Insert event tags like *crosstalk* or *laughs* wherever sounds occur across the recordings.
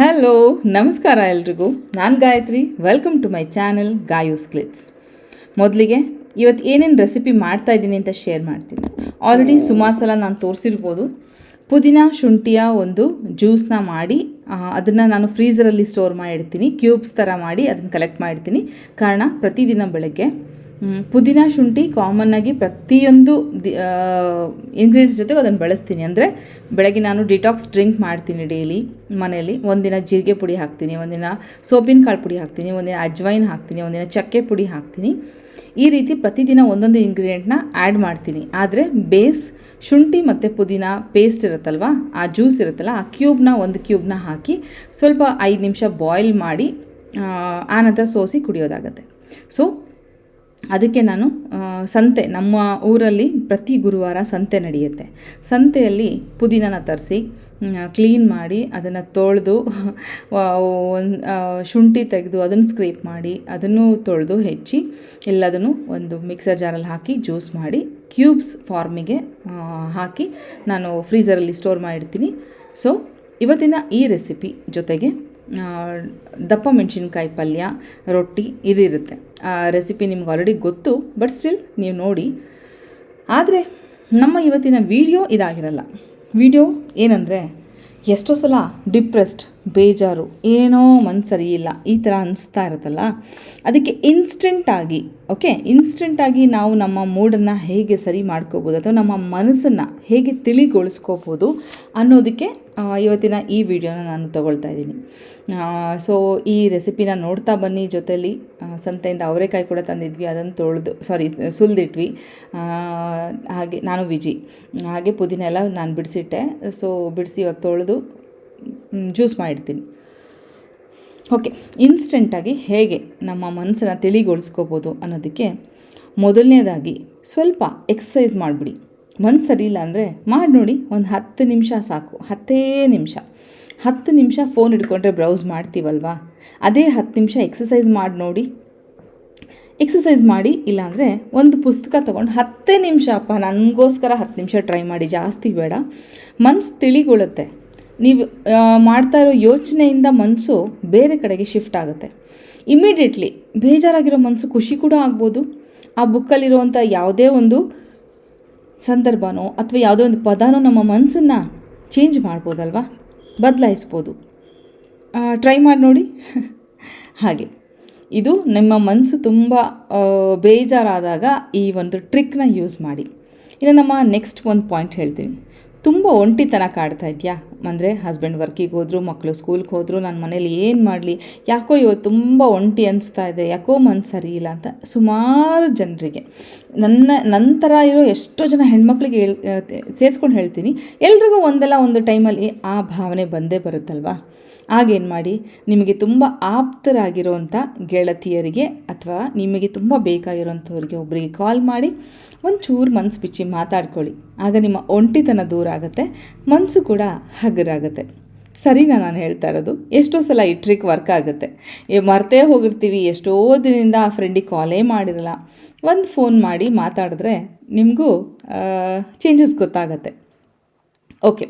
Hello ನಮಸ್ಕಾರ ಎಲ್ರಿಗೂ. ನಾನು Gayathri. Welcome to my channel Gayu's clicks ಮೊದಲಿಗೆ ಇವತ್ತು ಏನೇನು ರೆಸಿಪಿ ಮಾಡ್ತಾ ಇದ್ದೀನಿ ಅಂತ ಶೇರ್ ಮಾಡ್ತೀನಿ. ಆಲ್ರೆಡಿ ಸುಮಾರು ಸಲ ನಾನು ತೋರಿಸಿರ್ಬೋದು. ಪುದೀನ, ಶುಂಠಿಯ ಒಂದು ಜ್ಯೂಸ್ನ ಮಾಡಿ ಅದನ್ನು ನಾನು ಫ್ರೀಸರಲ್ಲಿ ಸ್ಟೋರ್ ಮಾಡಿಡ್ತೀನಿ ಕ್ಯೂಬ್ಸ್ ಥರ ಮಾಡಿ ಅದನ್ನು ಕಲೆಕ್ಟ್ ಮಾಡಿರ್ತೀನಿ. ಕಾರಣ ಪ್ರತಿದಿನ ಬೆಳಗ್ಗೆ ಪುದೀನ ಶುಂಠಿ ಕಾಮನ್ ಆಗಿ ಪ್ರತಿಯೊಂದು ಇಂಗ್ರೀಡಿಯೆಂಟ್ಸ್ ಜೊತೆಗೆ ಅದನ್ನು ಬಳಸ್ತೀನಿ. ಅಂದರೆ ಬೆಳಗ್ಗೆ ನಾನು ಡಿಟಾಕ್ಸ್ ಡ್ರಿಂಕ್ ಮಾಡ್ತೀನಿ ಡೈಲಿ ಮನೆಯಲ್ಲಿ. ಒಂದಿನ ಜೀರಿಗೆ ಪುಡಿ ಹಾಕ್ತೀನಿ, ಒಂದಿನ ಸೋಪಿನ ಕಾಳು ಪುಡಿ ಹಾಕ್ತೀನಿ, ಒಂದಿನ ಅಜ್ವೈನ್ ಹಾಕ್ತೀನಿ, ಒಂದಿನ ಚಕ್ಕೆ ಪುಡಿ ಹಾಕ್ತೀನಿ. ಈ ರೀತಿ ಪ್ರತಿದಿನ ಒಂದೊಂದು ಇಂಗ್ರೀಡಿಯೆಂಟ್ನ ಆ್ಯಡ್ ಮಾಡ್ತೀನಿ. ಆದರೆ ಬೇಸ್ ಶುಂಠಿ ಮತ್ತು ಪುದೀನ ಪೇಸ್ಟ್ ಇರುತ್ತಲ್ವ, ಆ ಜ್ಯೂಸ್ ಇರುತ್ತಲ್ಲ, ಆ ಕ್ಯೂಬ್ನ ಒಂದು ಕ್ಯೂಬ್ನ ಹಾಕಿ ಸ್ವಲ್ಪ ಐದು ನಿಮಿಷ ಬಾಯ್ಲ್ ಮಾಡಿ ಆನಂತರ ಸೋಸಿ ಕುಡಿಯೋದಾಗತ್ತೆ. ಸೊ ಅದಕ್ಕೆ ನಾನು ಸಂತೆ, ನಮ್ಮ ಊರಲ್ಲಿ ಪ್ರತಿ ಗುರುವಾರ ಸಂತೆ ನಡೆಯುತ್ತೆ. ಸಂತೆಯಲ್ಲಿ ಪುದೀನನ ತರಿಸಿ ಕ್ಲೀನ್ ಮಾಡಿ, ಅದನ್ನು ತೊಳೆದು *laughs* ಒಂದು ಶುಂಠಿ ತೆಗೆದು ಅದನ್ನು ಸ್ಕ್ರೀಪ್ ಮಾಡಿ, ಅದನ್ನು ತೊಳೆದು ಹೆಚ್ಚಿ, ಎಲ್ಲದನ್ನು ಒಂದು ಮಿಕ್ಸರ್ ಜಾರಲ್ಲಿ ಹಾಕಿ ಜ್ಯೂಸ್ ಮಾಡಿ ಕ್ಯೂಬ್ಸ್ ಫಾರ್ಮಿಗೆ ಹಾಕಿ, ನಾನು ಫ್ರೀಝರಲ್ಲಿ ಸ್ಟೋರ್ ಮಾಡಿರ್ತೀನಿ. ಸೊ ಇವತ್ತಿನ ಈ ರೆಸಿಪಿ ಜೊತೆಗೆ ದಪ್ಪ ಮೆಣಸಿನ್ಕಾಯಿ ಪಲ್ಯ, ರೊಟ್ಟಿ ಇದಿರುತ್ತೆ. ಆ ರೆಸಿಪಿ ನಿಮ್ಗೆ ಆಲ್ರೆಡಿ ಗೊತ್ತು ಬಟ್ ಸ್ಟಿಲ್ ನೀವು ನೋಡಿ. ಆದರೆ ನಮ್ಮ ಇವತ್ತಿನ ವಿಡಿಯೋ ಇದಾಗಿರಲ್ಲ. ವಿಡಿಯೋ ಏನಂದರೆ ಎಷ್ಟೋ ಸಲ ಡಿಪ್ರೆಸ್ಡ್ ಬೇಜಾರು, ಏನೋ ಮನ್ಸು ಸರಿ ಇಲ್ಲ, ಈ ಥರ ಅನಿಸ್ತಾ ಇರುತ್ತಲ್ಲ. ಅದಕ್ಕೆ ಇನ್ಸ್ಟೆಂಟಾಗಿ ಓಕೆ ಇನ್ಸ್ಟೆಂಟಾಗಿ ನಾವು ನಮ್ಮ ಮೂಡನ್ನು ಹೇಗೆ ಸರಿ ಮಾಡ್ಕೋಬೋದು, ಅಥವಾ ನಮ್ಮ ಮನಸ್ಸನ್ನು ಹೇಗೆ ತಿಳಿಗೊಳಿಸ್ಕೋಬೋದು ಅನ್ನೋದಕ್ಕೆ ಇವತ್ತಿನ ಈ ವಿಡಿಯೋನ ನಾನು ತಗೊಳ್ತಾ ಇದ್ದೀನಿ. ಸೊ ಈ ರೆಸಿಪಿನ ನೋಡ್ತಾ ಬನ್ನಿ ಜೊತೆಯಲ್ಲಿ ಸಂತೆಯಿಂದ ಅವರೆಕಾಯಿ ಕೂಡ ತಂದಿದ್ವಿ, ಅದನ್ನು ತೊಳೆದು ಸಾರಿ ಸುಲಿದಿಟ್ವಿ. ಹಾಗೆ ನಾನು ವಿಜಿ, ಹಾಗೆ ಪುದೀನ ಎಲ್ಲ ನಾನು ಬಿಡಿಸಿಟ್ಟೆ. ಸೊ ಬಿಡಿಸಿ ಇವಾಗ ತೊಳೆದು ಜ್ಯೂಸ್ ಮಾಡಿರ್ತೀನಿ ಓಕೆ ಇನ್ಸ್ಟೆಂಟಾಗಿ ಹೇಗೆ ನಮ್ಮ ಮನಸ್ಸನ್ನು ತಿಳಿಗೊಳಿಸ್ಕೋಬೋದು ಅನ್ನೋದಕ್ಕೆ ಮೊದಲನೇದಾಗಿ ಸ್ವಲ್ಪ ಎಕ್ಸಸೈಸ್ ಮಾಡಿಬಿಡಿ. ಮನ್ಸು ಸರಿ ಇಲ್ಲ ಅಂದರೆ ಮಾಡಿ ನೋಡಿ, ಒಂದು ಹತ್ತು ನಿಮಿಷ ಸಾಕು, ಹತ್ತೇ ನಿಮಿಷ. ಹತ್ತು ನಿಮಿಷ ಫೋನ್ ಹಿಡ್ಕೊಂಡ್ರೆ ಬ್ರೌಸ್ ಮಾಡ್ತೀವಲ್ವಾ? ಅದೇ ಹತ್ತು ನಿಮಿಷ ಎಕ್ಸಸೈಸ್ ಮಾಡಿ ನೋಡಿ. ಎಕ್ಸಸೈಸ್ ಮಾಡಿ, ಇಲ್ಲಾಂದರೆ ಒಂದು ಪುಸ್ತಕ ತೊಗೊಂಡು ಹತ್ತೇ ನಿಮಿಷ, ಅಪ್ಪ, ನನಗೋಸ್ಕರ ಹತ್ತು ನಿಮಿಷ ಟ್ರೈ ಮಾಡಿ, ಜಾಸ್ತಿ ಬೇಡ. ಮನ್ಸು ತಿಳಿಗೊಳುತ್ತೆ. ನೀವು ಮಾಡ್ತಾ ಇರೋ ಯೋಚನೆಯಿಂದ ಮನಸ್ಸು ಬೇರೆ ಕಡೆಗೆ ಶಿಫ್ಟ್ ಆಗುತ್ತೆ. ಇಮಿಡಿಯೇಟ್ಲಿ ಬೇಜಾರಾಗಿರೋ ಮನಸ್ಸು ಖುಷಿ ಕೂಡ ಆಗ್ಬೋದು. ಆ ಬುಕ್ಕಲ್ಲಿರುವಂಥ ಯಾವುದೇ ಒಂದು ಸಂದರ್ಭನೋ ಅಥವಾ ಯಾವುದೋ ಒಂದು ಪದನೋ ನಮ್ಮ ಮನಸ್ಸನ್ನು ಚೇಂಜ್ ಮಾಡ್ಬೋದಲ್ವಾ? ಬದಲಾಯಿಸ್ಬೋದು. ಟ್ರೈ ಮಾಡಿ ನೋಡಿ. *laughs* ಹಾಗೆ. ಇದು ನಿಮ್ಮ ಮನಸ್ಸು ತುಂಬ ಬೇಜಾರಾದಾಗ ಈ ಒಂದು ಟ್ರಿಕ್ನ ಯೂಸ್ ಮಾಡಿ. ಇನ್ನು ನಮ್ಮ ನೆಕ್ಸ್ಟ್ ಒಂದು ಪಾಯಿಂಟ್ ಹೇಳ್ತೀನಿ. ತುಂಬ ಒಂಟಿತನ ಕಾಡ್ತಾ ಇದೆಯಾ? ಅಂದರೆ ಹಸ್ಬೆಂಡ್ ವರ್ಕಿಗೆ ಹೋದರು ಮಕ್ಕಳು ಸ್ಕೂಲ್ಗೆ ಹೋದರು, ನಾನು ಮನೇಲಿ ಏನು ಮಾಡಲಿ? ಯಾಕೋ ಇವತ್ತು ತುಂಬ ಒಂಟಿ ಅನಿಸ್ತಾ ಇದೆ, ಯಾಕೋ ಮನ್ಸು ಸರಿ ಇಲ್ಲ ಅಂತ ಸುಮಾರು ಜನರಿಗೆ. ನನ್ನ ನಂತರ ಇರೋ ಎಷ್ಟೋ ಜನ ಹೆಣ್ಮಕ್ಳಿಗೆ ಹೇಳ್ ಸೇರಿಸ್ಕೊಂಡು ಹೇಳ್ತೀನಿ. ಎಲ್ರಿಗೂ ಒಂದಲ್ಲ ಒಂದು ಟೈಮಲ್ಲಿ ಆ ಭಾವನೆ ಬಂದೇ ಬರುತ್ತಲ್ವಾ? ಆಗೇನು ಮಾಡಿ ನಿಮಗೆ ತುಂಬ ಆಪ್ತರಾಗಿರೋವಂಥ ಗೆಳತಿಯರಿಗೆ ಅಥವಾ ನಿಮಗೆ ತುಂಬ ಬೇಕಾಗಿರೋಂಥವ್ರಿಗೆ ಒಬ್ಬರಿಗೆ ಕಾಲ್ ಮಾಡಿ, ಒಂಚೂರು ಮನಸ್ಸು ಬಿಚ್ಚಿ ಮಾತಾಡ್ಕೊಳ್ಳಿ. ಆಗ ನಿಮ್ಮ ಒಂಟಿತನ ದೂರ ಆಗುತ್ತೆ ಮನಸ್ಸು ಕೂಡ ಹಗುರಾಗುತ್ತೆ. ಸರಿನಾ ನಾನು ಹೇಳ್ತಾ ಇರೋದು? ಎಷ್ಟೋ ಸಲ ಈ ಟ್ರಿಕ್ ವರ್ಕ್ ಆಗುತ್ತೆ. ಮರ್ತೇ ಹೋಗಿರ್ತೀವಿ, ಎಷ್ಟೋ ದಿನದಿಂದ ಆ ಫ್ರೆಂಡಿಗೆ ಕಾಲೇ ಮಾಡಿರಲ್ಲ. ಒಂದು ಫೋನ್ ಮಾಡಿ ಮಾತಾಡಿದ್ರೆ ನಿಮಗೂ ಚೇಂಜಸ್ ಗೊತ್ತಾಗತ್ತೆ. ಓಕೆ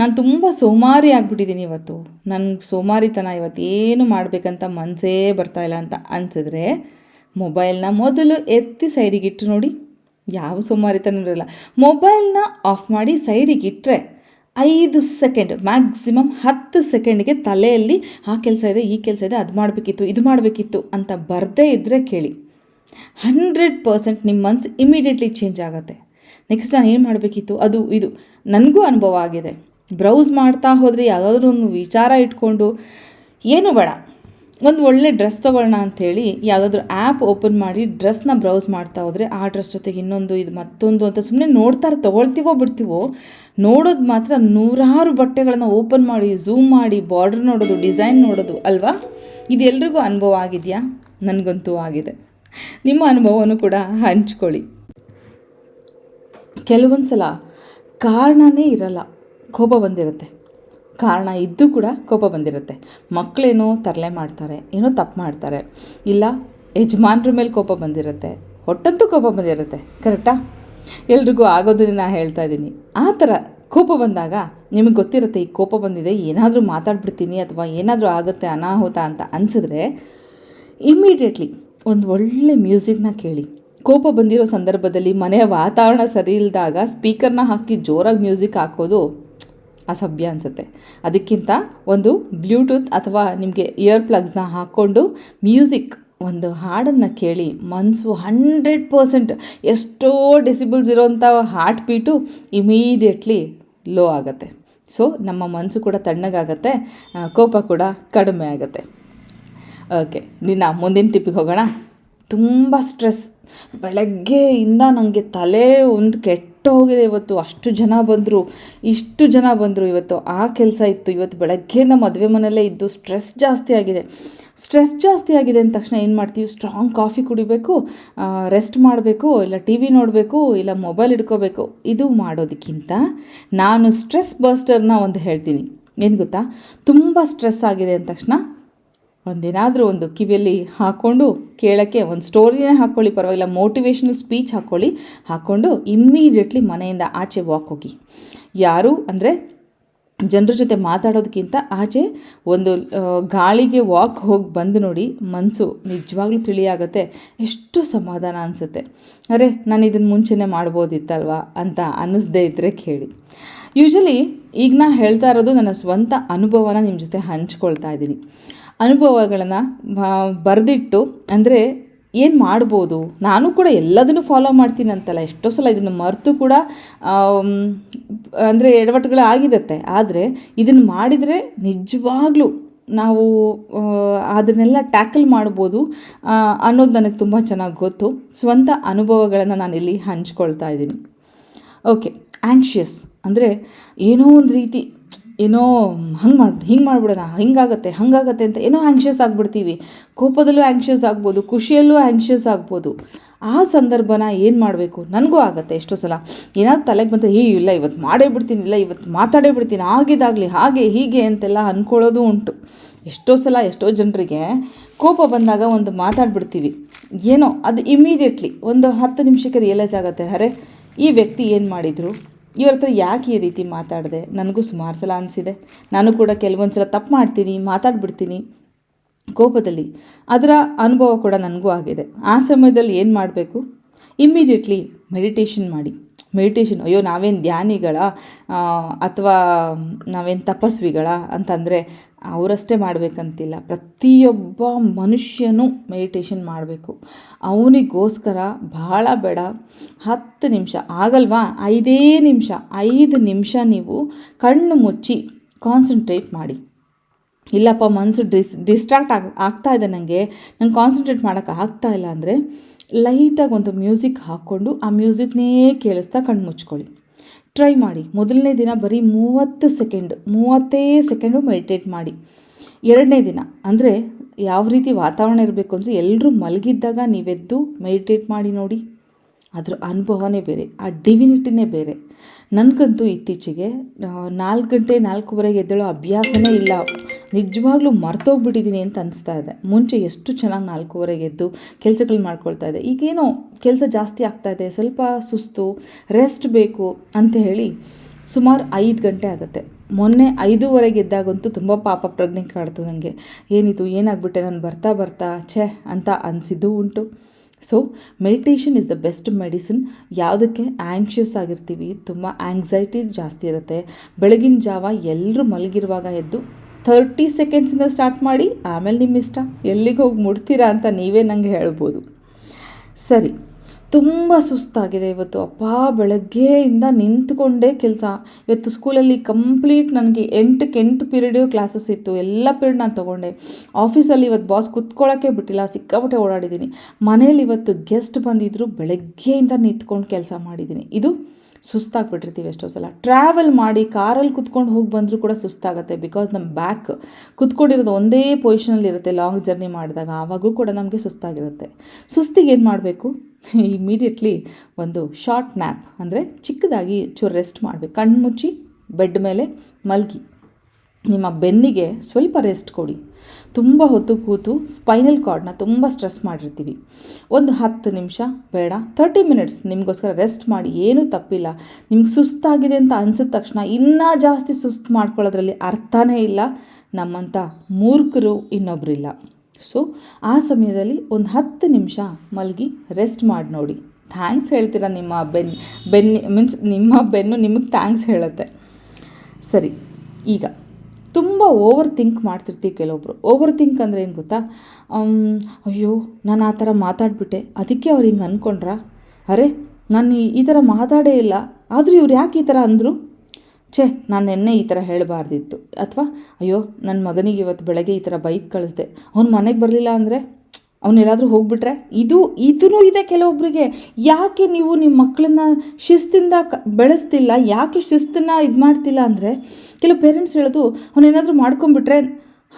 ನಾನು ತುಂಬ ಸೋಮಾರಿ ಆಗಿಬಿಟ್ಟಿದ್ದೀನಿ ಇವತ್ತು. ನನಗೆ ಸೋಮಾರಿತನ ಇವತ್ತು ಏನು ಮಾಡಬೇಕಂತ ಮನಸ್ಸೇ ಬರ್ತಾ ಇಲ್ಲ ಅಂತ ಅನಿಸಿದ್ರೆ ಮೊಬೈಲ್ನ ಮೊದಲು ಎತ್ತಿ ಸೈಡಿಗೆ ಇಟ್ಟು ನೋಡಿ, ಯಾವ ಸೋಮಾರಿತನ ಇರಲ್ಲ. ಮೊಬೈಲ್ನ ಆಫ್ ಮಾಡಿ ಸೈಡಿಗಿಟ್ಟರೆ ಐದು ಸೆಕೆಂಡ್, ಮ್ಯಾಕ್ಸಿಮಮ್ ಹತ್ತು ಸೆಕೆಂಡ್ಗೆ ತಲೆಯಲ್ಲಿ ಆ ಕೆಲಸ ಇದೆ, ಈ ಕೆಲಸ ಇದೆ, ಅದು ಮಾಡಬೇಕಿತ್ತು, ಇದು ಮಾಡಬೇಕಿತ್ತು ಅಂತ ಬರದೇ ಇದ್ದರೆ ಕೇಳಿ. ಹಂಡ್ರೆಡ್ ಪರ್ಸೆಂಟ್ ನಿಮ್ಮ ಮನ್ಸು ಇಮಿಡಿಯೇಟ್ಲಿ ಚೇಂಜ್ ಆಗುತ್ತೆ. ನೆಕ್ಸ್ಟ್ ನಾನು ಏನು ಮಾಡಬೇಕಿತ್ತು? ಅದು, ಇದು. ನನಗೂ ಅನುಭವ ಆಗಿದೆ. ಬ್ರೌಸ್ ಮಾಡ್ತಾ ಹೋದರೆ ಯಾವುದಾದ್ರೂ ಒಂದು ವಿಚಾರ ಇಟ್ಕೊಂಡು, ಏನು ಬೇಡ, ಒಂದು ಒಳ್ಳೆ ಡ್ರೆಸ್ ತೊಗೊಳ್ಳೋಣ ಅಂಥೇಳಿ ಯಾವುದಾದ್ರೂ ಆ್ಯಪ್ ಓಪನ್ ಮಾಡಿ ಡ್ರೆಸ್ನ ಬ್ರೌಸ್ ಮಾಡ್ತಾ ಹೋದರೆ, ಆ ಡ್ರೆಸ್ ಜೊತೆಗೆ ಇನ್ನೊಂದು, ಇದು ಮತ್ತೊಂದು ಅಂತ ಸುಮ್ಮನೆ ನೋಡ್ತಾರೆ ತೊಗೊಳ್ತೀವೋ ಬಿಡ್ತೀವೋ, ನೋಡೋದು ಮಾತ್ರ ನೂರಾರು ಬಟ್ಟೆಗಳನ್ನು ಓಪನ್ ಮಾಡಿ, ಝೂಮ್ ಮಾಡಿ, ಬಾರ್ಡ್ರ್ ನೋಡೋದು, ಡಿಸೈನ್ ನೋಡೋದು, ಅಲ್ವಾ? ಇದು ಎಲ್ರಿಗೂ ಅನುಭವ ಆಗಿದೆಯಾ? ನನಗಂತೂ ಆಗಿದೆ. ನಿಮ್ಮ ಅನುಭವವನ್ನು ಕೂಡ ಹಂಚ್ಕೊಳ್ಳಿ. ಕೆಲವೊಂದು ಸಲ ಕಾರಣನೇ ಇರಲ್ಲ. ಕೋಪ ಬಂದಿರುತ್ತೆ. ಕಾರಣ ಇದ್ದು ಕೂಡ ಕೋಪ ಬಂದಿರುತ್ತೆ. ಮಕ್ಕಳೇನೋ ತರಲೆ ಮಾಡ್ತಾರೆ, ಏನೋ ತಪ್ಪು ಮಾಡ್ತಾರೆ. ಇಲ್ಲ, ಯಜಮಾನ್ರ ಮೇಲೆ ಕೋಪ ಬಂದಿರುತ್ತೆ. ಹೊಟ್ಟಂತೂ ಕೋಪ ಬಂದಿರುತ್ತೆ, ಕರೆಕ್ಟಾ? ಎಲ್ರಿಗೂ ಆಗೋದನ್ನ ನಾನು ಹೇಳ್ತಾ ಇದ್ದೀನಿ. ಆ ಥರ ಕೋಪ ಬಂದಾಗ ನಿಮಗೆ ಗೊತ್ತಿರುತ್ತೆ ಈ ಕೋಪ ಬಂದಿದೆ, ಏನಾದರೂ ಮಾತಾಡ್ಬಿಡ್ತೀನಿ ಅಥವಾ ಏನಾದರೂ ಆಗುತ್ತೆ ಅನಾಹುತ ಅಂತ ಅನಿಸಿದ್ರೆ ಇಮ್ಮಿಡಿಯೇಟ್ಲಿ ಒಂದು ಒಳ್ಳೆ ಮ್ಯೂಸಿಕ್ನ ಕೇಳಿ. ಕೋಪ ಬಂದಿರೋ ಸಂದರ್ಭದಲ್ಲಿ ಮನೆಯ ವಾತಾವರಣ ಸರಿ ಇಲ್ಲದಾಗ ಸ್ಪೀಕರ್ನ ಹಾಕಿ ಜೋರಾಗಿ ಮ್ಯೂಸಿಕ್ ಹಾಕೋದು ಅಸಭ್ಯ ಅನಿಸುತ್ತೆ. ಅದಕ್ಕಿಂತ ಒಂದು ಬ್ಲೂಟೂತ್ ಅಥವಾ ನಿಮಗೆ ಇಯರ್ ಪ್ಲಗ್ಸ್ನ ಹಾಕ್ಕೊಂಡು ಮ್ಯೂಸಿಕ್ ಒಂದು ಹಾಡನ್ನು ಕೇಳಿ ಮನಸ್ಸು ಹಂಡ್ರೆಡ್ ಪರ್ಸೆಂಟ್ ಎಷ್ಟೋ ಡೆಸಿಬಲ್ಸ್ ಇರೋಂಥ ಹಾರ್ಟ್ ಬೀಟು ಇಮಿಡಿಯೇಟ್ಲಿ ಲೋ ಆಗುತ್ತೆ. ಸೊ ನಮ್ಮ ಮನಸ್ಸು ಕೂಡ ತಣ್ಣಗಾಗತ್ತೆ ಕೋಪ ಕೂಡ ಕಡಿಮೆ ಆಗುತ್ತೆ. ಓಕೆ ನಿನ್ನ ಮುಂದಿನ ಟಿಪ್ಪಿಗೆ ಹೋಗೋಣ. ತುಂಬ ಸ್ಟ್ರೆಸ್ ಬೆಳಗ್ಗೆಯಿಂದ ನನಗೆ ತಲೆ ಒಂದು ಕೆಟ್ಟು ಹೋಗಿದೆ ಇವತ್ತು. ಅಷ್ಟು ಜನ ಬಂದರು, ಇಷ್ಟು ಜನ ಬಂದರು ಇವತ್ತು. ಆ ಕೆಲಸ ಇತ್ತು. ಇವತ್ತು ಬೆಳಗ್ಗೆಯಿಂದ ಮದುವೆ ಮನೆಯಲ್ಲೇ ಇದ್ದು ಸ್ಟ್ರೆಸ್ ಜಾಸ್ತಿ ಆಗಿದೆ. ಸ್ಟ್ರೆಸ್ ಜಾಸ್ತಿ ಆಗಿದೆ ಅಂದ ತಕ್ಷಣ ಏನು ಮಾಡ್ತೀವಿ? ಸ್ಟ್ರಾಂಗ್ ಕಾಫಿ ಕುಡಿಬೇಕು ರೆಸ್ಟ್ ಮಾಡಬೇಕು, ಇಲ್ಲ ಟಿ ವಿ ನೋಡಬೇಕು, ಇಲ್ಲ ಮೊಬೈಲ್ ಇಟ್ಕೋಬೇಕು ಇದು ಮಾಡೋದಕ್ಕಿಂತ ನಾನು ಸ್ಟ್ರೆಸ್ ಬಸ್ಟರ್ನ ಒಂದು ಹೇಳ್ತೀನಿ. ಏನು ಗೊತ್ತಾ? ತುಂಬ ಸ್ಟ್ರೆಸ್ ಆಗಿದೆ ಅಂದ ತಕ್ಷಣ ಒಂದೇನಾದರೂ ಒಂದು ಕಿವಿಯಲ್ಲಿ ಹಾಕ್ಕೊಂಡು ಕೇಳೋಕ್ಕೆ ಒಂದು ಸ್ಟೋರಿನೇ ಹಾಕ್ಕೊಳ್ಳಿ ಪರವಾಗಿಲ್ಲ ಮೋಟಿವೇಶ್ನಲ್ ಸ್ಪೀಚ್ ಹಾಕ್ಕೊಳ್ಳಿ ಹಾಕ್ಕೊಂಡು ಇಮ್ಮಿಡಿಯೇಟ್ಲಿ ಮನೆಯಿಂದ ಆಚೆ ವಾಕ್ ಹೋಗಿ. ಯಾರು ಅಂದರೆ ಜನರ ಜೊತೆ ಮಾತಾಡೋದಕ್ಕಿಂತ ಆಚೆ ಒಂದು ಗಾಳಿಗೆ ವಾಕ್ ಹೋಗಿ ಬಂದು ನೋಡಿ ಮನಸ್ಸು ನಿಜವಾಗ್ಲೂ ತಿಳಿಯಾಗುತ್ತೆ, ಎಷ್ಟು ಸಮಾಧಾನ ಅನಿಸುತ್ತೆ. ಅರೆ, ನಾನು ಇದನ್ನು ಮುಂಚೆನೇ ಮಾಡ್ಬೋದಿತ್ತಲ್ವಾ ಅಂತ ಅನ್ನಿಸ್ದೇ ಇದ್ದರೆ ಕೇಳಿ. ಯೂಶಲಿ ಈಗ ನಾ ಹೇಳ್ತಾ ಇರೋದು ನನ್ನ ಸ್ವಂತ ಅನುಭವನ ನಿಮ್ಮ ಜೊತೆ ಹಂಚ್ಕೊಳ್ತಾ ಇದ್ದೀನಿ. ಅನುಭವಗಳನ್ನು ಬರೆದಿಟ್ಟು ಅಂದರೆ ಏನು ಮಾಡ್ಬೋದು? ನಾನು ಕೂಡ ಎಲ್ಲದನ್ನು ಫಾಲೋ ಮಾಡ್ತೀನಿ ಅಂತಲ್ಲ. ಎಷ್ಟೋ ಸಲ ಇದನ್ನು ಮರೆತು ಕೂಡ ಅಂದರೆ ಎಡವಟ್ಟುಗಳು ಆಗಿರುತ್ತೆ. ಆದರೆ ಇದನ್ನು ಮಾಡಿದರೆ ನಿಜವಾಗ್ಲೂ ನಾವು ಅದನ್ನೆಲ್ಲ ಟ್ಯಾಕಲ್ ಮಾಡ್ಬೋದು ಅನ್ನೋದು ನನಗೆ ತುಂಬ ಚೆನ್ನಾಗಿ ಗೊತ್ತು. ಸ್ವಂತ ಅನುಭವಗಳನ್ನು ನಾನಿಲ್ಲಿ ಹಂಚ್ಕೊಳ್ತಾ ಇದ್ದೀನಿ. ಓಕೆ ಆ್ಯಂಕ್ಷಿಯಸ್ ಅಂದರೆ ಏನೋ ಒಂದು ರೀತಿ ಏನೋ ಹಂಗೆ ಮಾಡ್, ಹಿಂಗೆ ಮಾಡ್ಬಿಡೋಣ, ಹಿಂಗಾಗತ್ತೆ, ಹಾಗಾಗತ್ತೆ ಅಂತ ಏನೋ ಆ್ಯಂಕ್ಷಿಯಸ್ ಆಗಿಬಿಡ್ತೀವಿ. ಕೋಪದಲ್ಲೂ ಆ್ಯಂಕ್ಷಿಯಸ್ ಆಗ್ಬೋದು, ಖುಷಿಯಲ್ಲೂ ಆ್ಯಂಕ್ಷಿಯಸ್ ಆಗ್ಬೋದು. ಆ ಸಂದರ್ಭನ ಏನು ಮಾಡಬೇಕು? ನನಗೂ ಆಗುತ್ತೆ ಎಷ್ಟೋ ಸಲ. ಏನಾದ್ರು ತಲೆಗೆ ಬಂತ ಏ ಇಲ್ಲ ಇವತ್ತು ಮಾಡೇ ಬಿಡ್ತೀನಿ, ಇಲ್ಲ ಇವತ್ತು ಮಾತಾಡೇ ಬಿಡ್ತೀನಿ, ಆಗಿದಾಗಲಿ, ಹಾಗೆ, ಹೀಗೆ ಅಂತೆಲ್ಲ ಅಂದ್ಕೊಳ್ಳೋದು ಉಂಟು. ಎಷ್ಟೋ ಸಲ, ಎಷ್ಟೋ ಜನರಿಗೆ ಕೋಪ ಬಂದಾಗ ಒಂದು ಮಾತಾಡ್ಬಿಡ್ತೀವಿ. ಏನೋ, ಅದು ಇಮಿಡಿಯೇಟ್ಲಿ ಒಂದು ಹತ್ತು ನಿಮಿಷಕ್ಕೆ ರಿಯಲೈಸ್ ಆಗುತ್ತೆ, ಅರೆ, ಈ ವ್ಯಕ್ತಿ ಏನು ಮಾಡಿದರು? ಇವ್ರ ಹತ್ರ ಯಾಕೆ ಈ ರೀತಿ ಮಾತಾಡಿದೆ? ನನಗೂ ಸುಮಾರು ಸಲ ಅನಿಸಿದೆ. ನಾನು ಕೂಡ ಕೆಲವೊಂದು ಸಲ ತಪ್ಪು ಮಾಡ್ತೀನಿ, ಮಾತಾಡ್ಬಿಡ್ತೀನಿ ಕೋಪದಲ್ಲಿ. ಅದರ ಅನುಭವ ಕೂಡ ನನಗೂ ಆಗಿದೆ. ಆ ಸಮಯದಲ್ಲಿ ಏನು ಮಾಡಬೇಕು? ಇಮ್ಮಿಡಿಯೇಟ್ಲಿ ಮೆಡಿಟೇಷನ್ ಮಾಡಿ. ಮೆಡಿಟೇಷನ್ ಅಯ್ಯೋ, ನಾವೇನು ಧ್ಯಾನಿಗಳ ಅಥವಾ ನಾವೇನು ತಪಸ್ವಿಗಳ ಅಂತಂದರೆ ಅವರಷ್ಟೇ ಮಾಡಬೇಕಂತಿಲ್ಲ. ಪ್ರತಿಯೊಬ್ಬ ಮನುಷ್ಯನೂ ಮೆಡಿಟೇಷನ್ ಮಾಡಬೇಕು. ಅವನಿಗೋಸ್ಕರ ಭಾಳ ಬೇಡ. ಹತ್ತು ನಿಮಿಷ, ಆಗಲ್ವಾ? ಐದೇ ನಿಮಿಷ, ಐದು ನಿಮಿಷ ನೀವು ಕಣ್ಣು ಮುಚ್ಚಿ ಕಾನ್ಸಂಟ್ರೇಟ್ ಮಾಡಿ. ಇಲ್ಲಪ್ಪ ಮನಸ್ಸು ಡಿಸ್ ಡಿಸ್ಟ್ರಾಕ್ಟ್ ಆಗಿ, ಆಗ್ತಾ ಇದೆ ನನಗೆ ನಂಗೆ ಕಾನ್ಸಂಟ್ರೇಟ್ ಮಾಡೋಕ್ಕೆ ಆಗ್ತಾ ಇಲ್ಲ ಅಂದರೆ ಲೈಟಾಗಿ ಒಂದು ಮ್ಯೂಸಿಕ್ ಹಾಕ್ಕೊಂಡು ಆ ಮ್ಯೂಸಿಕ್ನೇ ಕೇಳಿಸ್ತಾ ಕಣ್ಣು ಮುಚ್ಕೊಳ್ಳಿ. ಟ್ರೈ ಮಾಡಿ. ಮೊದಲನೇ ದಿನ ಬರೀ ಮೂವತ್ತು ಸೆಕೆಂಡ್ ಮೂವತ್ತೇ ಸೆಕೆಂಡು ಮೆಡಿಟೇಟ್ ಮಾಡಿ. ಎರಡನೇ ದಿನ ಅಂದರೆ ಯಾವ ರೀತಿ ವಾತಾವರಣ ಇರಬೇಕು ಅಂದರೆ ಎಲ್ಲರೂ ಮಲಗಿದ್ದಾಗ ನೀವೆದ್ದು ಮೆಡಿಟೇಟ್ ಮಾಡಿ ನೋಡಿ. ಅದರ ಅನುಭವನೇ ಬೇರೆ, ಆ ಡಿವಿನಿಟಿನೇ ಬೇರೆ. ನನಗಂತೂ ಇತ್ತೀಚೆಗೆ ನಾಲ್ಕು ಗಂಟೆ ನಾಲ್ಕೂವರೆಗೆ ಎದ್ದೇಳೋ ಅಭ್ಯಾಸನೇ ಇಲ್ಲ. ನಿಜವಾಗ್ಲೂ ಮರ್ತೋಗ್ಬಿಟ್ಟಿದ್ದೀನಿ ಅಂತ ಅನಿಸ್ತಾ ಇದೆ. ಮುಂಚೆ ಎಷ್ಟು ಚೆನ್ನಾಗಿ ನಾಲ್ಕೂವರೆಗೆ ಎದ್ದು ಕೆಲಸಗಳು ಮಾಡ್ಕೊಳ್ತಾ ಇದೆ ಈಗೇನೋ ಕೆಲಸ ಜಾಸ್ತಿ ಆಗ್ತಾ ಇದೆ, ಸ್ವಲ್ಪ ಸುಸ್ತು, ರೆಸ್ಟ್ ಬೇಕು ಅಂತ ಹೇಳಿ ಸುಮಾರು ಐದು ಗಂಟೆ ಆಗುತ್ತೆ. ಮೊನ್ನೆ ಐದೂವರೆಗೆ ಎದ್ದಾಗಂತೂ ತುಂಬ ಪಾಪ ಪ್ರಜ್ಞೆ ಕಾಡ್ತು ನನಗೆ ಏನಿದು, ಏನಾಗ್ಬಿಟ್ಟೆ, ನಾನು ಬರ್ತಾ ಬರ್ತಾ ಛೇ ಅಂತ ಅನಿಸಿದ್ದು ಉಂಟು. So meditation is the best medicine ಯಾವುದಕ್ಕೆ? ಆ್ಯಂಕ್ಷಿಯಸ್ ಆಗಿರ್ತೀವಿ. ತುಂಬ ಆ್ಯಂಗ್ಸೈಟಿ ಜಾಸ್ತಿ ಇರುತ್ತೆ. ಬೆಳಗಿನ ಜಾವ ಎಲ್ಲರೂ ಮಲಗಿರುವಾಗ ಎದ್ದು ಥರ್ಟಿ ಸೆಕೆಂಡ್ಸಿಂದ ಸ್ಟಾರ್ಟ್ ಮಾಡಿ, ಆಮೇಲೆ ನಿಮ್ಮ ಇಷ್ಟ ಎಲ್ಲಿಗೆ ಹೋಗಿ ಮುಡ್ತೀರಾ ಅಂತ ನೀವೇ ನನಗೆ ಹೇಳ್ಬೋದು. ಸರಿ. ತುಂಬ ಸುಸ್ತಾಗಿದೆ ಇವತ್ತು. ಅಪ್ಪ ಬೆಳಗ್ಗೆಯಿಂದ ನಿಂತ್ಕೊಂಡೇ ಕೆಲಸ. ಇವತ್ತು ಸ್ಕೂಲಲ್ಲಿ ಕಂಪ್ಲೀಟ್ ನನಗೆ ಎಂಟಕ್ಕೆ ಎಂಟು ಪೀರಿಯಡ್ ಕ್ಲಾಸಸ್ ಇತ್ತು. ಎಲ್ಲ ಪಿರಿಯಡ್ ನಾನು ತೊಗೊಂಡೆ. ಆಫೀಸಲ್ಲಿ ಇವತ್ತು ಬಾಸ್ ಕುತ್ಕೊಳ್ಳೋಕ್ಕೆ ಬಿಟ್ಟಿಲ್ಲ. ಸಿಕ್ಕಾಪಟ್ಟೆ ಓಡಾಡಿದ್ದೀನಿ. ಮನೇಲಿ ಇವತ್ತು ಗೆಸ್ಟ್ ಬಂದಿದ್ದರು ಬೆಳಗ್ಗೆಯಿಂದ ನಿಂತ್ಕೊಂಡು ಕೆಲಸ ಮಾಡಿದ್ದೀನಿ. ಇದು ಸುಸ್ತಾಗ್ಬಿಟ್ಟಿರ್ತೀವಿ ಎಷ್ಟೋ ಸಲ. ಟ್ರಾವೆಲ್ ಮಾಡಿ ಕಾರಲ್ಲಿ ಕುತ್ಕೊಂಡು ಹೋಗಿ ಬಂದರೂ ಕೂಡ ಸುಸ್ತಾಗುತ್ತೆ ಬಿಕಾಸ್ ನಮ್ಮ ಬ್ಯಾಕ್ ಕುತ್ಕೊಂಡಿರೋದು ಒಂದೇ ಪೊಸಿಷನಲ್ಲಿ ಇರುತ್ತೆ ಲಾಂಗ್ ಜರ್ನಿ ಮಾಡಿದಾಗ, ಆವಾಗಲೂ ಕೂಡ ನಮಗೆ ಸುಸ್ತಾಗಿರುತ್ತೆ. ಸುಸ್ತಿಗೆ ಏನು ಮಾಡಬೇಕು? ಇಮಿಡಿಯೇಟ್ಲಿ *laughs* ಒಂದು ಶಾರ್ಟ್ ನ್ಯಾಪ್ ಅಂದರೆ ಚಿಕ್ಕದಾಗಿ ಚೂರು ರೆಸ್ಟ್ ಮಾಡಬೇಕು. ಕಣ್ಣು ಮುಚ್ಚಿ ಬೆಡ್ ಮೇಲೆ ಮಲಗಿ. ನಿಮ್ಮ ಬೆನ್ನಿಗೆ ಸ್ವಲ್ಪ ರೆಸ್ಟ್ ಕೊಡಿ. ತುಂಬ ಹೊತ್ತು ಕೂತು ಸ್ಪೈನಲ್ ಕಾರ್ಡ್ನ ತುಂಬ ಸ್ಟ್ರೆಸ್ ಮಾಡಿರ್ತೀವಿ. ಒಂದು ಹತ್ತು ನಿಮಿಷ, ಬೇಡ ತರ್ಟಿ ಮಿನಿಟ್ಸ್ ನಿಮಗೋಸ್ಕರ ರೆಸ್ಟ್ ಮಾಡಿ, ಏನೂ ತಪ್ಪಿಲ್ಲ. ನಿಮ್ಗೆ ಸುಸ್ತಾಗಿದೆ ಅಂತ ಅನ್ಸಿದ ತಕ್ಷಣ ಇನ್ನೂ ಜಾಸ್ತಿ ಸುಸ್ತು ಮಾಡ್ಕೊಳ್ಳೋದ್ರಲ್ಲಿ ಅರ್ಥನೇ ಇಲ್ಲ. ನಮ್ಮಂಥ ಮೂರ್ಖರು ಇನ್ನೊಬ್ಬರಿಲ್ಲ ಸೊ ಆ ಸಮಯದಲ್ಲಿ ಒಂದು ಹತ್ತು ನಿಮಿಷ ಮಲಗಿ ರೆಸ್ಟ್ ಮಾಡಿ ನೋಡಿ. ಥ್ಯಾಂಕ್ಸ್ ಹೇಳ್ತೀರಾ ನಿಮ್ಮ ಬೆನ್, ಬೆನ್ನು ಮೀನ್ಸ್ ನಿಮ್ಮ ಬೆನ್ನು ನಿಮಗೆ ಥ್ಯಾಂಕ್ಸ್ ಹೇಳುತ್ತೆ. ಸರಿ, ಈಗ. ತುಂಬ ಓವರ್ ಥಿಂಕ್ ಮಾಡ್ತಿರ್ತೀವಿ ಕೆಲವೊಬ್ಬರು ಓವರ್ ಥಿಂಕ್ ಅಂದರೆ ಏನು ಗೊತ್ತಾ? ಅಯ್ಯೋ, ನಾನು ಆ ಥರ ಮಾತಾಡಿಬಿಟ್ಟೆ. ಅದಕ್ಕೆ ಅವ್ರು ಹಿಂಗೆ ಅಂದ್ಕೊಂಡ್ರಾ ಅರೆ, ನಾನು ಈ- ಥರ ಮಾತಾಡೇ ಇಲ್ಲ. ಆದರೂ ಇವ್ರು ಯಾಕೆ ಈ ಥರ ಅಂದರು? ಛೇ, ನಾನು ನಿನ್ನೆ ಈ ಥರ ಹೇಳಬಾರ್ದಿತ್ತು. ಅಥವಾ, ಅಯ್ಯೋ ನನ್ನ ಮಗನಿಗೆ ಇವತ್ತು ಬೆಳಗ್ಗೆ ಈ ಥರ ಬೈದು ಕಳಿಸ್ದೆ. ಅವ್ನು ಮನೆಗೆ ಬರಲಿಲ್ಲ ಅಂದರೆ? ಅವನೆಲ್ಲಾದರೂ ಹೋಗ್ಬಿಟ್ರೆ? ಇದು ಇದೂ ಇದೆ ಕೆಲವೊಬ್ಬರಿಗೆ ಯಾಕೆ ನೀವು ನಿಮ್ಮ ಮಕ್ಕಳನ್ನ ಶಿಸ್ತಿಂದ ಕ, ಬೆಳೆಸ್ತಿಲ್ಲ? ಯಾಕೆ ಶಿಸ್ತನ್ನು ಇದು ಮಾಡ್ತಿಲ್ಲ ಅಂದರೆ, ಕೆಲವು ಪೇರೆಂಟ್ಸ್ ಹೇಳೋದು ಅವನೇನಾದರೂ ಮಾಡ್ಕೊಂಬಿಟ್ರೆ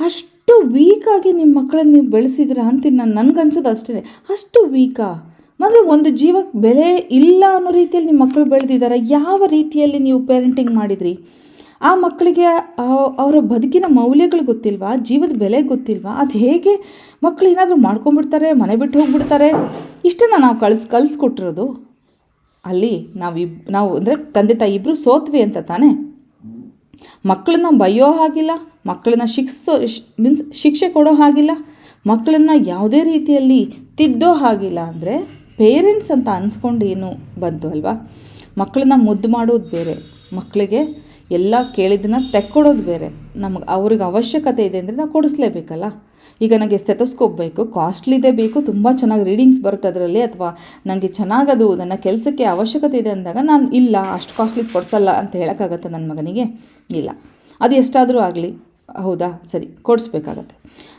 ಅಷ್ಟು ವೀಕಾಗಿ ನಿಮ್ಮ ಮಕ್ಕಳನ್ನ ನೀವು ಬೆಳೆಸಿದ್ದೀರಾ ಅಂತೀನಿ ನಾನು ನನಗನ್ಸೋದು ಅಷ್ಟೇ ಅಷ್ಟು ವೀಕಾ ಅಂದರೆ ಒಂದು ಜೀವಕ್ಕೆ ಬೆಲೆ ಇಲ್ಲ ಅನ್ನೋ ರೀತಿಯಲ್ಲಿ ನಿಮ್ಮ ಮಕ್ಕಳು ಬೆಳೆದಿದ್ದಾರೆ ಯಾವ ರೀತಿಯಲ್ಲಿ ನೀವು ಪೇರೆಂಟಿಂಗ್ ಮಾಡಿದ್ರಿ? ಆ ಮಕ್ಕಳಿಗೆ ಅವರ ಬದುಕಿನ ಮೌಲ್ಯಗಳು ಗೊತ್ತಿಲ್ವಾ? ಜೀವದ ಬೆಲೆ ಗೊತ್ತಿಲ್ವಾ? ಅದು ಹೇಗೆ ಮಕ್ಕಳು ಏನಾದರೂ ಮಾಡ್ಕೊಂಡ್ಬಿಡ್ತಾರೆ, ಮನೆ ಬಿಟ್ಟು ಹೋಗ್ಬಿಡ್ತಾರೆ? ಇಷ್ಟನ್ನು ನಾವು ಕಳ್ಸಿ ಕಲಿಸ್ಕೊಟ್ಟಿರೋದು ಅಲ್ಲಿ ನಾವು ಇಬ್, ನಾವು ಅಂದರೆ ತಂದೆ ತಾಯಿ ಇಬ್ಬರು ಸೋತ್ವಿ ಅಂತ ತಾನೇ? ಮಕ್ಕಳನ್ನ ಬೈಯೋ ಹಾಗಿಲ್ಲ ಮಕ್ಕಳನ್ನ ಶಿಕ್ಸೋ ಮೀನ್ಸ್ ಶಿಕ್ಷೆ ಕೊಡೋ ಹಾಗಿಲ್ಲ ಮಕ್ಕಳನ್ನ ಯಾವುದೇ ರೀತಿಯಲ್ಲಿ ತಿದ್ದೋ ಹಾಗಿಲ್ಲ ಅಂದರೆ ಪೇರೆಂಟ್ಸ್ ಅಂತ ಅನ್ಸ್ಕೊಂಡು ಏನು ಬಂತು ಅಲ್ವಾ? ಮಕ್ಕಳನ್ನ ಮುದ್ದು ಮಾಡೋದು ಬೇರೆ. ಮಕ್ಕಳಿಗೆ ಎಲ್ಲ ಕೇಳಿದ್ದನ್ನ ತೆಕ್ಕೊಡೋದು ಬೇರೆ. ನಮಗೆ ಅವ್ರಿಗೆ ಅವಶ್ಯಕತೆ ಇದೆ ಅಂದರೆ ನಾವು ಕೊಡಿಸ್ಲೇಬೇಕಲ್ಲ? ಈಗ ನನಗೆ ಸ್ಟೆಥೋಸ್ಕೋಪ್ ಬೇಕು ಕಾಸ್ಟ್ಲಿದೇ ಬೇಕು, ತುಂಬ ಚೆನ್ನಾಗಿ ರೀಡಿಂಗ್ಸ್ ಬರುತ್ತೆ ಅದರಲ್ಲಿ, ಅಥವಾ ನನಗೆ ಚೆನ್ನಾಗದು ನನ್ನ ಕೆಲಸಕ್ಕೆ ಅವಶ್ಯಕತೆ ಇದೆ ಅಂದಾಗ ನಾನು ಇಲ್ಲ, ಅಷ್ಟು ಕಾಸ್ಟ್ಲಿ ಕೊಡಿಸಲ್ಲ ಅಂತ ಹೇಳೋಕ್ಕಾಗತ್ತೆ ನನ್ನ ಮಗನಿಗೆ? ಇಲ್ಲ. ಅದು ಎಷ್ಟಾದರೂ ಆಗಲಿ. ಹೌದಾ? ಸರಿ, ಕೊಡಿಸ್ಬೇಕಾಗತ್ತೆ.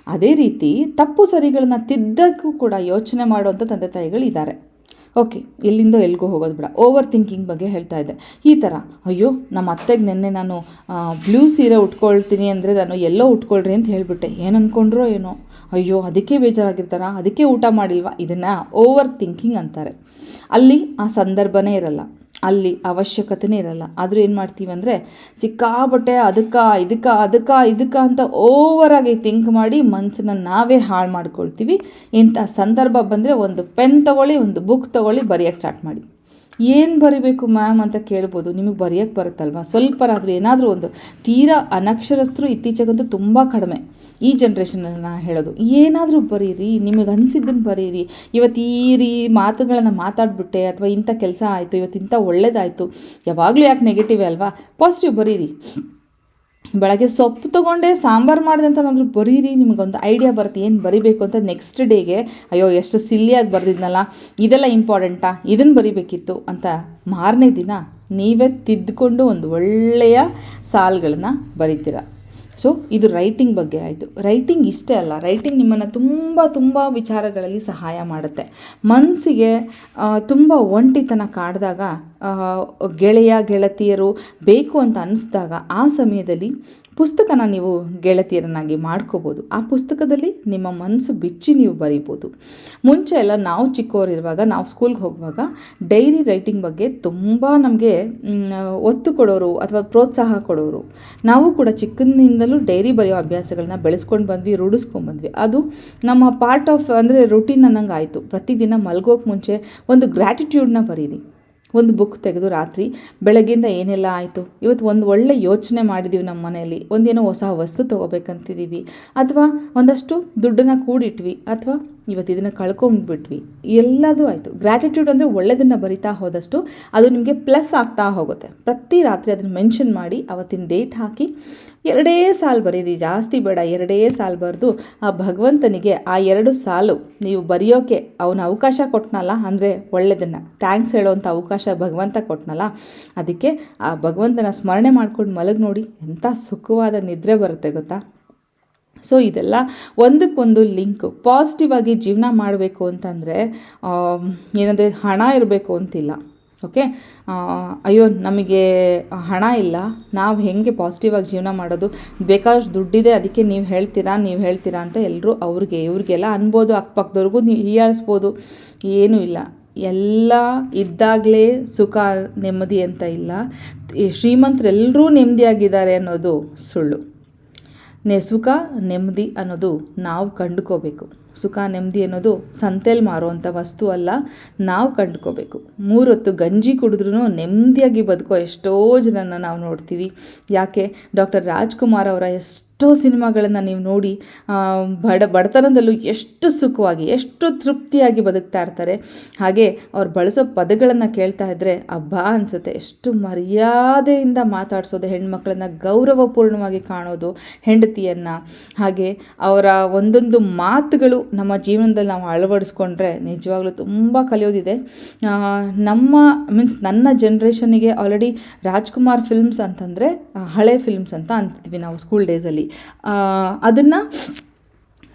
ಅದೇ ರೀತಿ ತಪ್ಪು ಸರಿಗಳನ್ನ ತಿದ್ದಕ್ಕೂ ಕೂಡ ಯೋಚನೆ ಮಾಡುವಂಥ ತಂದೆ ತಾಯಿಗಳು ಇದ್ದಾರೆ ಓಕೆ ಎಲ್ಲಿಂದ ಎಲ್ಲಿಗೋ ಹೋಗೋದು ಬೇಡ. ಓವರ್ ಥಿಂಕಿಂಗ್ ಬಗ್ಗೆ ಹೇಳ್ತಾ ಇದ್ದೆ. ಈ ಥರ ಅಯ್ಯೋ ನಮ್ಮ ಅತ್ತೆಗೆ ನೆನ್ನೆ ನಾನು ಬ್ಲೂ ಸೀರೆ ಉಟ್ಕೊಳ್ತೀನಿ ಅಂದರೆ ನಾನು ಎಲ್ಲೋ ಉಟ್ಕೊಳ್ರಿ ಅಂತ ಹೇಳಿಬಿಟ್ಟೆ. ಏನು ಅಂದ್ಕೊಂಡ್ರೋ ಏನೋ? ಅಯ್ಯೋ, ಅದಕ್ಕೆ ಬೇಜಾರಾಗಿರ್ತಾರ? ಅದಕ್ಕೆ ಊಟ ಮಾಡಿಲ್ವಾ? ಇದನ್ನು ಓವರ್ ಥಿಂಕಿಂಗ್ ಅಂತಾರೆ. ಅಲ್ಲಿ ಆ ಸಂದರ್ಭನೇ ಇರಲ್ಲ. ಅಲ್ಲಿ ಅವಶ್ಯಕತೆನೇ ಇರಲ್ಲ. ಆದರೂ ಏನು ಮಾಡ್ತೀವಿ ಅಂದರೆ ಸಿಕ್ಕಾಬಟ್ಟೆ ಅದಕ್ಕೆ, ಇದಕ್ಕೆ ಅದಕ್ಕೆ, ಇದಕ್ಕೆ ಅಂತ ಓವರಾಗಿ ಥಿಂಕ್ ಮಾಡಿ ಮನಸ್ಸನ್ನ ನಾವೇ ಹಾಳು ಮಾಡ್ಕೊಳ್ತೀವಿ. ಇಂಥ ಸಂದರ್ಭ ಬಂದರೆ ಒಂದು ಪೆನ್ ತಗೊಳ್ಳಿ, ಒಂದು ಬುಕ್ ತಗೊಳ್ಳಿ ಬರೆಯೋಕ್ಕೆ ಸ್ಟಾರ್ಟ್ ಮಾಡಿ. ಏನು ಬರಿಬೇಕು ಮ್ಯಾಮ್ ಅಂತ ಕೇಳ್ಬೋದು. ನಿಮಗೆ ಬರೆಯೋಕ್ಕೆ ಬರುತ್ತಲ್ವಾ? ಸ್ವಲ್ಪನಾದರೂ ಏನಾದರೂ ಒಂದು ತೀರಾ ಅನಕ್ಷರಸ್ಥರು ಇತ್ತೀಚೆಗಂತೂ ತುಂಬ ಕಡಿಮೆ ಈ ಜನ್ರೇಷನಲ್ಲಿ ನಾನು ಹೇಳೋದು. ಏನಾದರೂ ಬರೀರಿ, ನಿಮಗೆ ಅನಿಸಿದ್ದನ್ನು ಬರೀರಿ. ಇವತ್ತು ಈ ರೀ ಮಾತುಗಳನ್ನು ಮಾತಾಡಿಬಿಟ್ಟೆ ಅಥವಾ ಇಂಥ ಕೆಲಸ ಆಯಿತು ಇವತ್ತು ಇಂಥ ಒಳ್ಳೇದಾಯಿತು, ಯಾವಾಗಲೂ ಯಾಕೆ ನೆಗೆಟಿವ್ ಅಲ್ವಾ? ಪಾಸಿಟಿವ್ ಬರೀರಿ. ಬೆಳಗ್ಗೆ ಸೊಪ್ಪು ತೊಗೊಂಡೆ, ಸಾಂಬಾರು ಮಾಡಿದೆ ಅಂತ ನಾನು ಬರೀರಿ ನಿಮಗೊಂದು ಐಡಿಯಾ ಬರುತ್ತೆ, ಏನು ಬರಿಬೇಕು ಅಂತ ನೆಕ್ಸ್ಟ್ ಡೇಗೆ ಅಯ್ಯೋ, ಎಷ್ಟು ಸಿಲ್ಲಿಯಾಗಿ ಬರೆದಿದ್ನಲ್ಲ, ಇದೆಲ್ಲ ಇಂಪಾರ್ಟೆಂಟಾ ಇದನ್ನು ಬರಿಬೇಕಿತ್ತು ಅಂತ ಮಾರನೇ ದಿನ ನೀವೇ ತಿದ್ದುಕೊಂಡು ಒಂದು ಒಳ್ಳೆಯ ಸಾಲುಗಳನ್ನ ಬರಿತೀರ. ಸೊ ಇದು ರೈಟಿಂಗ್ ಬಗ್ಗೆ ಆಯಿತು. ರೈಟಿಂಗ್ ಇಷ್ಟೇ ಅಲ್ಲ. ರೈಟಿಂಗ್ ನಿಮ್ಮನ್ನು ತುಂಬ ತುಂಬ ವಿಚಾರಗಳಲ್ಲಿ ಸಹಾಯ ಮಾಡುತ್ತೆ. ಮನಸ್ಸಿಗೆ ತುಂಬ ಒಂಟಿತನ ಕಾಡಿದಾಗ ಗೆಳೆಯ, ಗೆಳತಿಯರು ಬೇಕು ಅಂತ ಅನ್ನಿಸ್ದಾಗ ಆ ಸಮಯದಲ್ಲಿ ಪುಸ್ತಕನ ನೀವು ಗೆಳತಿಯರನ್ನಾಗಿ ಮಾಡ್ಕೋಬೋದು. ಆ ಪುಸ್ತಕದಲ್ಲಿ ನಿಮ್ಮ ಮನಸ್ಸು ಬಿಚ್ಚಿ ನೀವು ಬರೀಬೋದು. ಮುಂಚೆ ಎಲ್ಲ ನಾವು ಚಿಕ್ಕವರಿರುವಾಗ ನಾವು ಸ್ಕೂಲ್ಗೆ ಹೋಗುವಾಗ ಡೈರಿ ರೈಟಿಂಗ್ ಬಗ್ಗೆ ತುಂಬ ನಮಗೆ ಒತ್ತು ಕೊಡೋರು ಅಥವಾ ಪ್ರೋತ್ಸಾಹ ಕೊಡೋರು. ನಾವು ಕೂಡ ಚಿಕ್ಕಂದಿನಿಂದಲೂ ಡೈರಿ ಬರೆಯೋ ಅಭ್ಯಾಸಗಳನ್ನ ಬೆಳೆಸ್ಕೊಂಡು ಬಂದ್ವಿ, ರೂಢಿಸ್ಕೊಂಡು ಬಂದ್ವಿ. ಅದು ನಮ್ಮ ಪಾರ್ಟ್ ಆಫ್ ಅಂದರೆ ರುಟೀನ್ ಅನ್ನಂಗೆ ಆಯಿತು ಪ್ರತಿದಿನ ಮಲ್ಗೋಕೆ ಮುಂಚೆ ಒಂದು ಗ್ರ್ಯಾಟಿಟ್ಯೂಡ್ನ ಬರೀರಿ. ಒಂದು ಬುಕ್ ತೆಗೆದು ರಾತ್ರಿ ಬೆಳಗ್ಗಿಂದ ಏನೆಲ್ಲ ಆಯಿತು? ಇವತ್ತು ಒಂದು ಒಳ್ಳೆ ಯೋಚನೆ ಮಾಡಿದ್ದೀವಿ ನಮ್ಮ ಮನೆಯಲ್ಲಿ. ಒಂದೇನೋ ಹೊಸ ವಸ್ತು ತೊಗೋಬೇಕಂತಿದ್ದೀವಿ. ಅಥವಾ ಒಂದಷ್ಟು ದುಡ್ಡನ್ನು ಕೂಡಿಟ್ವಿ. ಅಥವಾ ಇವತ್ತು ಇದನ್ನು ಕಳ್ಕೊಂಡ್ಬಿಟ್ವಿ. ಎಲ್ಲದೂ ಆಯಿತು. ಗ್ರ್ಯಾಟಿಟ್ಯೂಡ್ ಅಂದರೆ ಒಳ್ಳೆಯದನ್ನು ಬರಿತಾ ಹೋದಷ್ಟು ಅದು ನಿಮಗೆ ಪ್ಲಸ್ ಆಗ್ತಾ ಹೋಗುತ್ತೆ. ಪ್ರತಿ ರಾತ್ರಿ ಅದನ್ನು ಮೆನ್ಷನ್ ಮಾಡಿ ಅವತ್ತಿನ ಡೇಟ್ ಹಾಕಿ ಎರಡೇ ಸಾಲು ಬರೀರಿ. ಜಾಸ್ತಿ ಬೇಡ, ಎರಡೇ ಸಾಲು ಬರೆದು ಆ ಭಗವಂತನಿಗೆ ಆ ಎರಡು ಸಾಲು ನೀವು ಬರೆಯೋಕ್ಕೆ ಅವನ ಅವಕಾಶ ಕೊಟ್ಟನಲ್ಲ ಅಂದರೆ ಒಳ್ಳೆಯದನ್ನು ಥ್ಯಾಂಕ್ಸ್ ಹೇಳೋವಂಥ ಅವಕಾಶ ಭಗವಂತ ಕೊಟ್ಟನಲ್ಲ ಅದಕ್ಕೆ ಆ ಭಗವಂತನ ಸ್ಮರಣೆ ಮಾಡ್ಕೊಂಡು ಮಲಗಿ ನೋಡಿ ಎಂಥ ಸುಖವಾದ ನಿದ್ರೆ ಬರುತ್ತೆ ಗೊತ್ತಾ? ಸೊ ಇದೆಲ್ಲ ಒಂದಕ್ಕೊಂದು ಲಿಂಕು ಪಾಸಿಟಿವ್ ಆಗಿ ಜೀವನ ಮಾಡಬೇಕು ಅಂತಂದರೆ ಏನಂದರೆ ಹಣ ಇರಬೇಕು ಅಂತಿಲ್ಲ. ಓಕೆ ಅಯ್ಯೋ, ನಮಗೆ ಹಣ ಇಲ್ಲ. ನಾವು ಹೆಂಗೆ ಪಾಸಿಟಿವ್ ಆಗಿ ಜೀವನ ಮಾಡೋದು? ಬೇಕಾದಷ್ಟು ದುಡ್ಡಿದೆ, ಅದಕ್ಕೆ ನೀವು ಹೇಳ್ತೀರಾ ನೀವು ಹೇಳ್ತೀರಾ ಅಂತ ಎಲ್ಲರೂ ಅವ್ರಿಗೆ, ಇವ್ರಿಗೆಲ್ಲ ಅನ್ಬೋದು. ಅಕ್ಕಪಕ್ಕದವ್ರಿಗೂ ನೀವು ಹೀಯಾಳಿಸ್ಬೋದು. ಏನೂ ಇಲ್ಲ. ಎಲ್ಲ ಇದ್ದಾಗಲೇ ಸುಖ, ನೆಮ್ಮದಿ ಅಂತ ಇಲ್ಲ. ಶ್ರೀಮಂತರೆಲ್ಲರೂ ನೆಮ್ಮದಿಯಾಗಿದ್ದಾರೆ ಅನ್ನೋದು ಸುಳ್ಳು. ನೆ ಸುಖ ನೆಮ್ಮದಿ ಅನ್ನೋದು ನಾವು ಕಂಡುಕೋಬೇಕು. ಸುಖ ನೆಮ್ಮದಿ ಅನ್ನೋದು ಸಂತೆಯಲ್ಲಿ ಮಾರುವಂಥ ವಸ್ತು ಅಲ್ಲ, ನಾವು ಕಂಡುಕೋಬೇಕು. ಮೂರೊತ್ತು ಗಂಜಿ ಕುಡಿದ್ರೂ ನೆಮ್ಮದಿಯಾಗಿ ಬದುಕೋ ಎಷ್ಟೋ ಜನನ ನಾವು ನೋಡ್ತೀವಿ. ಯಾಕೆ? ಡಾಕ್ಟರ್ ರಾಜ್ಕುಮಾರ್ ಅವರ ಎಷ್ಟೋ ಸಿನಿಮಾಗಳನ್ನು ನೀವು ನೋಡಿ ಬಡ, ಬಡತನದಲ್ಲೂ ಎಷ್ಟು ಸುಖವಾಗಿ, ಎಷ್ಟು ತೃಪ್ತಿಯಾಗಿ ಬದುಕ್ತಾ ಇರ್ತಾರೆ. ಹಾಗೆ ಅವ್ರು ಬಳಸೋ ಪದಗಳನ್ನು ಕೇಳ್ತಾ ಇದ್ದರೆ ಅಬ್ಬಾ ಅನಿಸುತ್ತೆ. ಎಷ್ಟು ಮರ್ಯಾದೆಯಿಂದ ಮಾತಾಡಿಸೋದು, ಹೆಣ್ಮಕ್ಳನ್ನ ಗೌರವಪೂರ್ಣವಾಗಿ ಕಾಣೋದು ಹೆಂಡತಿಯನ್ನು. ಹಾಗೆ ಅವರ ಒಂದೊಂದು ಮಾತುಗಳು ನಮ್ಮ ಜೀವನದಲ್ಲಿ ನಾವು ಅಳವಡಿಸ್ಕೊಂಡ್ರೆ ನಿಜವಾಗ್ಲೂ ತುಂಬ ಕಲಿಯೋದಿದೆ. ನಮ್ಮ ಮೀನ್ಸ್ ನನ್ನ ಜನ್ರೇಷನಿಗೆ ಆಲ್ರೆಡಿ ರಾಜ್ಕುಮಾರ್ ಫಿಲ್ಮ್ಸ್ ಅಂತಂದರೆ, ಹಳೆ ಫಿಲ್ಮ್ಸ್ ಅಂತ ಅಂತಿದ್ವಿ ನಾವು ಸ್ಕೂಲ್ ಡೇಸಲ್ಲಿ ಅದನ್ನು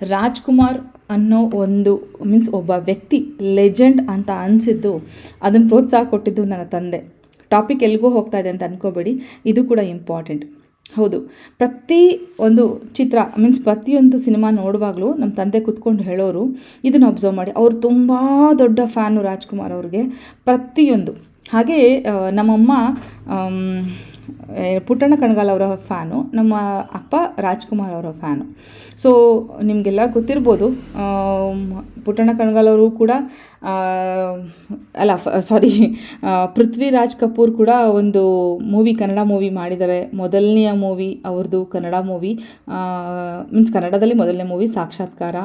ರಾಜ್ಕುಮಾರ್ ಅನ್ನೋ ಒಂದು ಮೀನ್ಸ್ ಒಬ್ಬ ವ್ಯಕ್ತಿ ಲೆಜೆಂಡ್ ಅಂತ ಅನಿಸಿದ್ದು ಅದನ್ನು ಪ್ರೋತ್ಸಾಹ ಕೊಟ್ಟಿದ್ದು ನನ್ನ ತಂದೆ. ಟಾಪಿಕ್ ಎಲ್ಲಿಗೂ ಹೋಗ್ತಾ ಇದೆ ಅಂತ ಅನ್ಕೋಬೇಡಿ ಇದು ಕೂಡ ಇಂಪಾರ್ಟೆಂಟ್ ಹೌದು ಪ್ರತಿ ಒಂದು ಚಿತ್ರ ಮೀನ್ಸ್ ಪ್ರತಿಯೊಂದು ಸಿನಿಮಾ ನೋಡುವಾಗಲೂ ನಮ್ಮ ತಂದೆ ಕೂತ್ಕೊಂಡು ಹೇಳೋರು ಇದನ್ನು ಅಬ್ಸರ್ವ್ ಮಾಡಿ. ಅವರು ತುಂಬ ದೊಡ್ಡ ಫ್ಯಾನು ರಾಜ್ಕುಮಾರ್ ಅವ್ರಿಗೆ ಪ್ರತಿಯೊಂದು. ಹಾಗೆ ಆ, ನಮ್ಮಮ್ಮ ಪುಟ್ಟಣ್ಣ ಕಣಗಾಲ್ ಅವರ ಫ್ಯಾನು, ನಮ್ಮ ಅಪ್ಪ ರಾಜ್ಕುಮಾರ್ ಅವರ ಫ್ಯಾನು. ಸೊ ನಿಮಗೆಲ್ಲ ಗೊತ್ತಿರ್ಬೋದು ಪುಟ್ಟಣ್ಣ ಕಣಗಾಲ್ ಅವರು ಕೂಡ ಅಲ್ಲ ಸಾರಿ ಪೃಥ್ವಿರಾಜ್ ಕಪೂರ್ ಕೂಡ ಒಂದು ಮೂವಿ ಕನ್ನಡ ಮೂವಿ ಮಾಡಿದ್ದಾರೆ. ಮೊದಲನೆಯ ಮೂವಿ ಅವ್ರದ್ದು ಕನ್ನಡ ಮೂವಿ ಮೀನ್ಸ್ ಕನ್ನಡದಲ್ಲಿ ಮೊದಲನೇ ಮೂವಿ ಸಾಕ್ಷಾತ್ಕಾರ.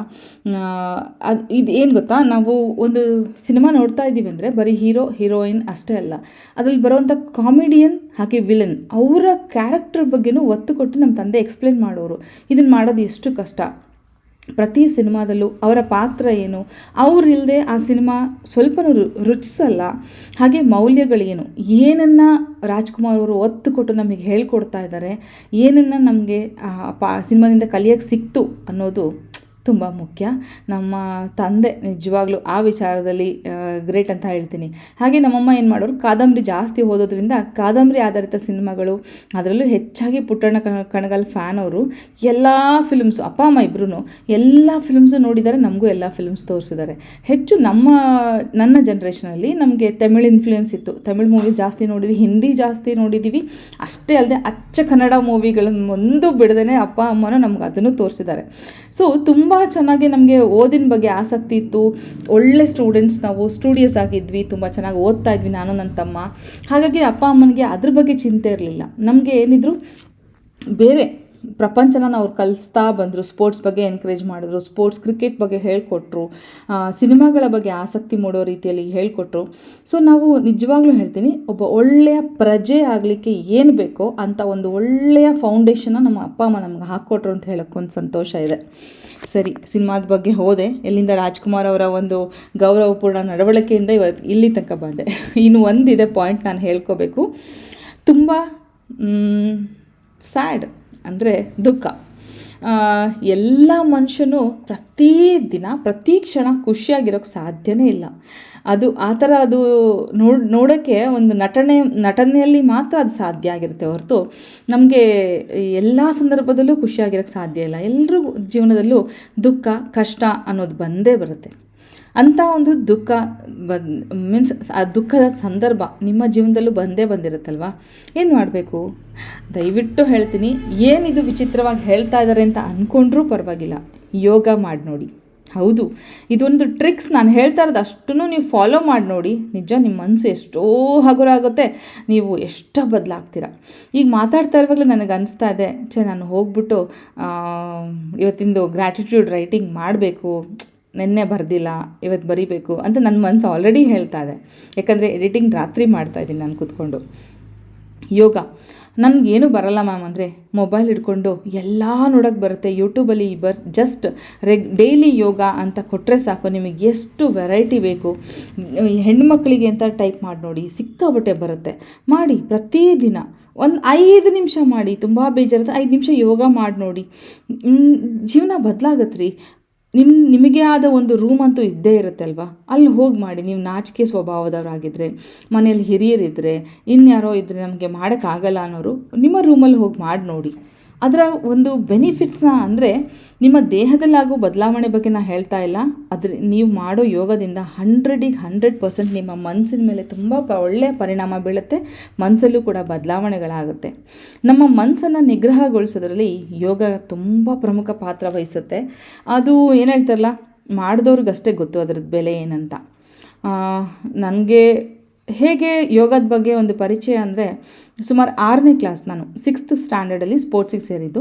ಅದು ಇದು ಏನು ಗೊತ್ತಾ? ನಾವು ಒಂದು ಸಿನಿಮಾ ನೋಡ್ತಾ ಇದ್ದೀವಿ ಅಂದರೆ ಬರೀ ಹೀರೋ ಹೀರೋಯಿನ್ ಅಷ್ಟೇ ಅಲ್ಲ. ಅದರಲ್ಲಿ ಬರುವಂಥ ಕಾಮಿಡಿಯನ್ ಹಾಗೆ ವಿಲನ್ ಅವರ ಕ್ಯಾರೆಕ್ಟರ್ ಬಗ್ಗೆನೂ ಒತ್ತು ಕೊಟ್ಟು ನಮ್ಮ ತಂದೆ ಎಕ್ಸ್ಪ್ಲೇನ್ ಮಾಡೋರು. ಇದನ್ನು ಮಾಡೋದು ಎಷ್ಟು ಕಷ್ಟ. ಪ್ರತಿ ಸಿನಿಮಾದಲ್ಲೂ ಅವರ ಪಾತ್ರ ಏನು? ಅವರಿಲ್ಲದೆ ಆ ಸಿನಿಮಾ ಸ್ವಲ್ಪನೂ ರುಚಿಸಲ್ಲ. ಹಾಗೆ ಮೌಲ್ಯಗಳೇನು? ಏನನ್ನು ರಾಜ್ಕುಮಾರ್ ಅವರು ಒತ್ತು ಕೊಟ್ಟು ನಮಗೆ ಹೇಳ್ಕೊಡ್ತಾ ಇದ್ದಾರೆ ಏನನ್ನು ನಮಗೆ ಪಾ, ಸಿನಿಮಾದಿಂದ ಕಲಿಯೋಕ್ಕೆ ಸಿಕ್ತು ಅನ್ನೋದು ತುಂಬ ಮುಖ್ಯ. ನಮ್ಮ ತಂದೆ ನಿಜವಾಗ್ಲೂ ಆ ವಿಚಾರದಲ್ಲಿ ಗ್ರೇಟ್ ಅಂತ ಹೇಳ್ತೀನಿ. ಹಾಗೆ ನಮ್ಮಮ್ಮ ಏನು ಮಾಡೋರು, ಕಾದಂಬರಿ ಜಾಸ್ತಿ ಓದೋದ್ರಿಂದ ಕಾದಂಬರಿ ಆಧಾರಿತ ಸಿನಿಮಾಗಳು, ಅದರಲ್ಲೂ ಹೆಚ್ಚಾಗಿ ಪುಟ್ಟಣ್ಣ ಕಣಗಲ್ ಫ್ಯಾನ್ ಅವರು, ಎಲ್ಲ ಫಿಲ್ಮ್ಸು ಅಪ್ಪ, ಅಮ್ಮ ಇಬ್ಬರೂ ಎಲ್ಲ ಫಿಲ್ಮ್ಸು ನೋಡಿದ್ದಾರೆ ನಮಗೂ ಎಲ್ಲ ಫಿಲ್ಮ್ಸ್ ತೋರಿಸಿದ್ದಾರೆ ಹೆಚ್ಚು ನಮ್ಮ, ನನ್ನ ಜನ್ರೇಷನಲ್ಲಿ ನಮಗೆ ತಮಿಳ್ ಇನ್ಫ್ಲೂಯೆನ್ಸ್ ಇತ್ತು. ತಮಿಳ್ ಮೂವೀಸ್ ಜಾಸ್ತಿ ನೋಡಿದ್ವಿ, ಹಿಂದಿ ಜಾಸ್ತಿ ನೋಡಿದ್ದೀವಿ ಅಷ್ಟೇ ಅಲ್ಲದೆ ಅಚ್ಚ ಕನ್ನಡ ಮೂವಿಗಳನ್ನು ಒಂದು ಬಿಡದೇ ಅಪ್ಪ, ಅಮ್ಮನೂ ನಮ್ಗೆ ಅದನ್ನು ತೋರಿಸಿದ್ದಾರೆ ಸೊ ತುಂಬ ಚೆನ್ನಾಗಿ ನಮಗೆ ಓದಿನ ಬಗ್ಗೆ ಆಸಕ್ತಿ ಇತ್ತು. ಒಳ್ಳೆ ಸ್ಟೂಡೆಂಟ್ಸ್ ನಾವು ಸ್ಟೂಡಿಯಸ್ ಆಗಿದ್ವಿ, ತುಂಬ ಚೆನ್ನಾಗಿ ಓದ್ತಾ ಇದ್ವಿ ನಾನು ನನ್ನ ತಮ್ಮ. ಹಾಗಾಗಿ ಅಪ್ಪ ಅಮ್ಮನಿಗೆ ಅದ್ರ ಬಗ್ಗೆ ಚಿಂತೆ ಇರಲಿಲ್ಲ. ನಮಗೆ ಏನಿದ್ರು ಬೇರೆ ಪ್ರಪಂಚನ ಅವ್ರು ಕಲಿಸ್ತಾ ಬಂದರು ಸ್ಪೋರ್ಟ್ಸ್ ಬಗ್ಗೆ ಎನ್ಕರೇಜ್ ಮಾಡಿದ್ರು ಸ್ಪೋರ್ಟ್ಸ್ ಕ್ರಿಕೆಟ್ ಬಗ್ಗೆ ಹೇಳಿಕೊಟ್ರು ಸಿನಿಮಾಗಳ ಬಗ್ಗೆ ಆಸಕ್ತಿ ಮೂಡೋ ರೀತಿಯಲ್ಲಿ ಹೇಳಿಕೊಟ್ರು. ಸೊ ನಾವು ನಿಜವಾಗ್ಲೂ ಹೇಳ್ತೀನಿ, ಒಬ್ಬ ಒಳ್ಳೆಯ ಪ್ರಜೆ ಆಗಲಿಕ್ಕೆ ಏನು ಬೇಕೋ ಅಂತ ಒಂದು ಒಳ್ಳೆಯ ಫೌಂಡೇಶನ್ನ ನಮ್ಮ ಅಪ್ಪ, ಅಮ್ಮ ನಮ್ಗೆ ಹಾಕ್ಕೊಟ್ರು ಅಂತ ಹೇಳೋಕ್ಕೊಂದು ಸಂತೋಷ ಇದೆ. ಸರಿ, ಸಿನಿಮಾದ ಬಗ್ಗೆ ಹೋದೆ. ಎಲ್ಲಿಂದ ರಾಜ್ಕುಮಾರ್ ಅವರ ಒಂದು ಗೌರವಪೂರ್ಣ ನಡವಳಿಕೆಯಿಂದ ಇವತ್ತು ಇಲ್ಲಿ ತನಕ ಬಂದೆ. ಇನ್ನು ಒಂದಿದೆ ಪಾಯಿಂಟ್ ನಾನು ಹೇಳ್ಕೋಬೇಕು. ತುಂಬ ಸ್ಯಾಡ್ ಅಂದರೆ ದುಃಖ. ಎಲ್ಲ ಮನುಷ್ಯನು ಪ್ರತಿ ದಿನ, ಪ್ರತಿ ಕ್ಷಣ ಖುಷಿಯಾಗಿರೋಕ್ಕೆ ಸಾಧ್ಯನೇ ಇಲ್ಲ. ಅದು ಆ ಥರ ಅದು ನೋಡಿ, ನೋಡೋಕ್ಕೆ ಒಂದು ನಟನೆ, ನಟನೆಯಲ್ಲಿ ಮಾತ್ರ ಅದು ಸಾಧ್ಯ ಆಗಿರುತ್ತೆ ಹೊರತು ನಮಗೆ ಎಲ್ಲ ಸಂದರ್ಭದಲ್ಲೂ ಖುಷಿಯಾಗಿರೋಕ್ಕೆ ಸಾಧ್ಯ ಇಲ್ಲ. ಎಲ್ಲರೂ ಜೀವನದಲ್ಲೂ ದುಃಖ, ಕಷ್ಟ ಅನ್ನೋದು ಬಂದೇ ಬರುತ್ತೆ. ಅಂಥ ಒಂದು ದುಃಖ ಮೀನ್ಸ್ ಆ ದುಃಖದ ಸಂದರ್ಭ ನಿಮ್ಮ ಜೀವನದಲ್ಲೂ ಬಂದೇ ಬಂದಿರುತ್ತಲ್ವಾ? ಏನು ಮಾಡಬೇಕು? ದಯವಿಟ್ಟು ಹೇಳ್ತೀನಿ, ಏನಿದು ವಿಚಿತ್ರವಾಗಿ ಹೇಳ್ತಾ ಇದ್ದಾರೆ ಅಂತ ಅಂದ್ಕೊಂಡ್ರೂ ಪರವಾಗಿಲ್ಲ. ಯೋಗ ಮಾಡಿ ನೋಡಿ. ಹೌದು, ಇದೊಂದು ಟ್ರಿಕ್ಸ್ ನಾನು ಹೇಳ್ತಾ ಇರೋದು ಅಷ್ಟೂ ನೀವು ಫಾಲೋ ಮಾಡಿ ನೋಡಿ. ನಿಜ ನಿಮ್ಮ ಮನಸ್ಸು ಎಷ್ಟೋ ಹಗುರ ಆಗುತ್ತೆ ನೀವು ಎಷ್ಟೋ ಬದಲಾಗ್ತೀರ. ಈಗ ಮಾತಾಡ್ತಾ ಇರುವಾಗಲೇ ನನಗೆ ಅನಿಸ್ತಾ ಇದೆ ಚೆ ನಾನು ಹೋಗ್ಬಿಟ್ಟು ಇವತ್ತಿಂದು ಗ್ರ್ಯಾಟಿಟ್ಯೂಡ್ ರೈಟಿಂಗ್ ಮಾಡಬೇಕು. ನಿನ್ನೆ ಬರೆದಿಲ್ಲ ಇವತ್ತು ಬರಿಬೇಕು ಅಂತ ನನ್ನ ಮನಸ್ಸು ಆಲ್ರೆಡಿ ಹೇಳ್ತಾ ಇದೆ. ಯಾಕಂದರೆ ಎಡಿಟಿಂಗ್ ರಾತ್ರಿ ಮಾಡ್ತಾ ಇದ್ದೀನಿ ನಾನು ಕೂತ್ಕೊಂಡು. ಯೋಗ, ನನಗೇನು ಬರಲ್ಲ ಮ್ಯಾಮ್ ಅಂದರೆ ಮೊಬೈಲ್ ಹಿಡ್ಕೊಂಡು ಎಲ್ಲ ನೋಡೋಕ್ಕೆ ಬರುತ್ತೆ. ಯೂಟ್ಯೂಬಲ್ಲಿ ಬರ್ ಜಸ್ಟ್ ರೆಗ್ ಡೈಲಿ ಯೋಗ ಅಂತ ಕೊಟ್ಟರೆ ಸಾಕು. ನಿಮಗೆ ಎಷ್ಟು ವೆರೈಟಿ ಬೇಕು. ಹೆಣ್ಮಕ್ಳಿಗೆ ಅಂತ ಟೈಪ್ ಮಾಡಿ ನೋಡಿ ಸಿಕ್ಕಾಬಟ್ಟೆ ಬರುತ್ತೆ. ಮಾಡಿ, ಪ್ರತಿದಿನ ಒಂದು ಐದು ನಿಮಿಷ ಮಾಡಿ, ತುಂಬ ಬೇಜಾರದ ಐದು ನಿಮಿಷ ಯೋಗ ಮಾಡಿ ನೋಡಿ. ಜೀವನ ಬದಲಾಗತ್ತೆ ರೀ ನಿಮ್ಮ ನಿಮಗೆ ಆದ ಒಂದು ರೂಮ್ ಅಂತೂ ಇದ್ದೇ ಇರುತ್ತೆ ಅಲ್ವಾ? ಅಲ್ಲಿ ಹೋಗಿ ಮಾಡಿ, ನೀವು ನಾಚಿಕೆ ಸ್ವಭಾವದವರಾಗಿದ್ದರೆ ಮನೇಲಿ ಹಿರಿಯರಿದ್ದರೆ ಇನ್ಯಾರೋ ಇದ್ದರೆ ನಮಗೆ ಮಾಡೋಕ್ಕಾಗಲ್ಲ ಅನ್ನೋರು ನಿಮ್ಮ ರೂಮಲ್ಲಿ ಹೋಗಿ ಮಾಡಿ ನೋಡಿ. ಅದರ ಒಂದು ಬೆನಿಫಿಟ್ಸ್ನ ಅಂದರೆ ನಿಮ್ಮ ದೇಹದಲ್ಲಾಗೋ ಬದಲಾವಣೆ ಬಗ್ಗೆ ನಾನು ಹೇಳ್ತಾ ಇಲ್ಲ. ಅದ್ರ ನೀವು ಮಾಡೋ ಯೋಗದಿಂದ ಹಂಡ್ರೆಡಿಗೆ ಹಂಡ್ರೆಡ್ ಪರ್ಸೆಂಟ್ ನಿಮ್ಮ ಮನಸ್ಸಿನ ಮೇಲೆ ತುಂಬ ಒಳ್ಳೆಯ ಪರಿಣಾಮ ಬೀಳುತ್ತೆ. ಮನಸ್ಸಲ್ಲೂ ಕೂಡ ಬದಲಾವಣೆಗಳಾಗುತ್ತೆ. ನಮ್ಮ ಮನಸ್ಸನ್ನು ನಿಗ್ರಹಗೊಳಿಸೋದ್ರಲ್ಲಿ ಯೋಗ ತುಂಬ ಪ್ರಮುಖ ಪಾತ್ರ ವಹಿಸುತ್ತೆ. ಅದು ಏನು ಹೇಳ್ತಾರಲ್ಲ, ಮಾಡಿದವ್ರಿಗಷ್ಟೇ ಗೊತ್ತು ಅದ್ರದ್ದು ಬೆಲೆ ಏನಂತ. ನನಗೆ ಹೇಗೆ ಯೋಗದ ಬಗ್ಗೆ ಒಂದು ಪರಿಚಯ ಅಂದರೆ ಸುಮಾರು ಆರನೇ ಕ್ಲಾಸ್ ನಾನು ಸಿಕ್ಸ್ತ್ ಸ್ಟ್ಯಾಂಡರ್ಡಲ್ಲಿ ಸ್ಪೋರ್ಟ್ಸಿಗೆ ಸೇರಿದ್ದು.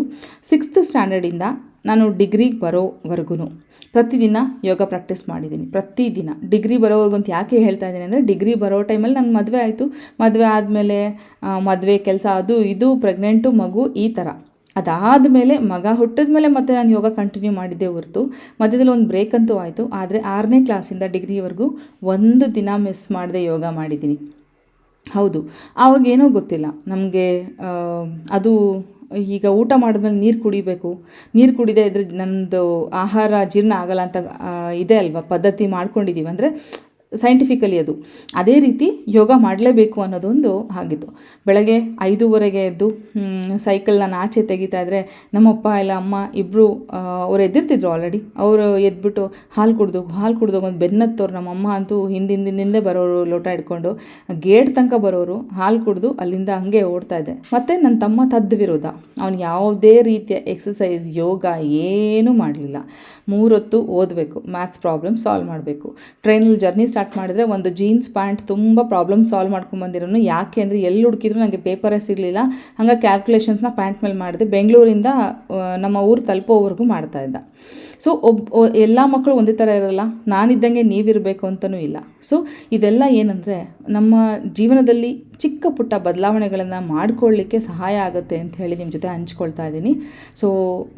ಸಿಕ್ಸ್ತ್ ಸ್ಟ್ಯಾಂಡರ್ಡಿಂದ ನಾನು ಡಿಗ್ರಿಗೆ ಬರೋವರೆಗೂ ಪ್ರತಿದಿನ ಯೋಗ ಪ್ರಾಕ್ಟೀಸ್ ಮಾಡಿದ್ದೀನಿ ಪ್ರತಿದಿನ ಡಿಗ್ರಿ ಬರೋವರೆಗೂ ಅಂತ ಯಾಕೆ ಹೇಳ್ತಾ ಇದ್ದೀನಿ ಅಂದರೆ ಡಿಗ್ರಿ ಬರೋ ಟೈಮಲ್ಲಿ ನನ್ನ ಮದುವೆ ಆಯಿತು. ಮದುವೆ ಆದಮೇಲೆ ಮದುವೆ ಕೆಲಸ ಅದು ಇದು ಪ್ರೆಗ್ನೆಂಟು ಮಗು ಈ ಥರ ಅದಾದ ಮೇಲೆ ಮಗ ಹುಟ್ಟಿದ ಮೇಲೆ ಮತ್ತೆ ನಾನು ಯೋಗ ಕಂಟಿನ್ಯೂ ಮಾಡಿದ್ದೆ ಹೊರತು ಮಧ್ಯದಲ್ಲಿ ಒಂದು ಬ್ರೇಕ್ ಅಂತೂ ಆಯಿತು. ಆದರೆ ಆರನೇ ಕ್ಲಾಸಿಂದ ಡಿಗ್ರಿವರೆಗೂ ಒಂದು ದಿನ ಮಿಸ್ ಮಾಡದೆ ಯೋಗ ಮಾಡಿದ್ದೀನಿ. ಹೌದು. ಆವಾಗೇನೋ ಗೊತ್ತಿಲ್ಲ. ನಮಗೆ ಅದು ಈಗ ಊಟ ಮಾಡಿದ್ಮೇಲೆ ನೀರು ಕುಡಿಬೇಕು. ನೀರು ಕುಡಿದೇ ಇದ್ರೆ ನನ್ನದು ಆಹಾರ ಜೀರ್ಣ ಆಗಲ್ಲ ಅಂತ ಇದೆ ಅಲ್ವಾ? ಪದ್ಧತಿ ಮಾಡ್ಕೊಂಡಿದ್ದೀವಿ ಅಂದರೆ ಸೈಂಟಿಫಿಕಲಿ ಅದು. ಅದೇ ರೀತಿ ಯೋಗ ಮಾಡಲೇಬೇಕು ಅನ್ನೋದೊಂದು ಆಗಿತ್ತು. ಬೆಳಗ್ಗೆ ಐದೂವರೆಗೆ ಎದ್ದು ಸೈಕಲ್ ನಾನು ಆಚೆ ತೆಗಿತಾ ಇದ್ದರೆ ನಮ್ಮಪ್ಪ ಇಲ್ಲ ಅಮ್ಮ ಇಬ್ಬರು ಅವ್ರು ಎದ್ದಿರ್ತಿದ್ರು ಆಲ್ರೆಡಿ ಅವರು ಎದ್ಬಿಟ್ಟು ಹಾಲು ಕುಡ್ದು ಹಾಲು ಕುಡ್ದು ಒಂದು ಬೆನ್ನತ್ತವ್ರು ನಮ್ಮಮ್ಮ ಅಂತೂ ಹಿಂದಿಂದಿಂದಿಂದೇ ಬರೋರು ಲೋಟ ಇಟ್ಕೊಂಡು ಗೇಟ್ ತನಕ ಬರೋರು ಹಾಲು ಕುಡಿದು ಅಲ್ಲಿಂದ ಹಂಗೆ ಓಡ್ತಾ ಇದ್ದೆ. ಮತ್ತು ನನ್ನ ತಮ್ಮ ತದ್ ವಿರೋಧ ಅವ್ನು ಯಾವುದೇ ರೀತಿಯ ಎಕ್ಸಸೈಸ್ ಯೋಗ ಏನೂ ಮಾಡಲಿಲ್ಲ. ಮೂರೊತ್ತು ಓದಬೇಕು ಮ್ಯಾಥ್ಸ್ ಪ್ರಾಬ್ಲಮ್ ಸಾಲ್ವ್ ಮಾಡಬೇಕು. ಟ್ರೈನಲ್ಲಿ ಜರ್ನಿ ಸ್ಟಾರ್ಟ್ ಮಾಡಿದ್ರೆ ಒಂದು ಜೀನ್ಸ್ ಪ್ಯಾಂಟ್ ತುಂಬ ಪ್ರಾಬ್ಲಮ್ ಸಾಲ್ವ್ ಮಾಡ್ಕೊಂಬಂದಿರೋನು ಯಾಕೆ ಅಂದರೆ ಎಲ್ಲಿ ಹುಡುಕಿದ್ರು ನನಗೆ ಪೇಪರೇ ಸಿಗಲಿಲ್ಲ. ಹಂಗೆ ಕ್ಯಾಲ್ಕುಲೇಷನ್ಸ್ನ ಪ್ಯಾಂಟ್ ಮೇಲೆ ಮಾಡಿದೆ ಬೆಂಗಳೂರಿಂದ ನಮ್ಮ ಊರು ತಲುಪೋವರೆಗೂ ಮಾಡ್ತಾಯಿದ್ದ ಸೊ ಒಬ್ಬ ಎಲ್ಲ ಮಕ್ಕಳು ಒಂದೇ ಥರ ಇರಲ್ಲ. ನಾನಿದ್ದಂಗೆ ನೀವಿರಬೇಕು ಅಂತಲೂ ಇಲ್ಲ. ಸೊ ಇದೆಲ್ಲ ಏನಂದರೆ ನಮ್ಮ ಜೀವನದಲ್ಲಿ ಚಿಕ್ಕ ಪುಟ್ಟ ಬದಲಾವಣೆಗಳನ್ನು ಮಾಡ್ಕೊಳ್ಳಿಕ್ಕೆ ಸಹಾಯ ಆಗುತ್ತೆ ಅಂತ ಹೇಳಿ ನಿಮ್ಮ ಜೊತೆ ಹಂಚ್ಕೊಳ್ತಾ ಇದ್ದೀನಿ ಸೊ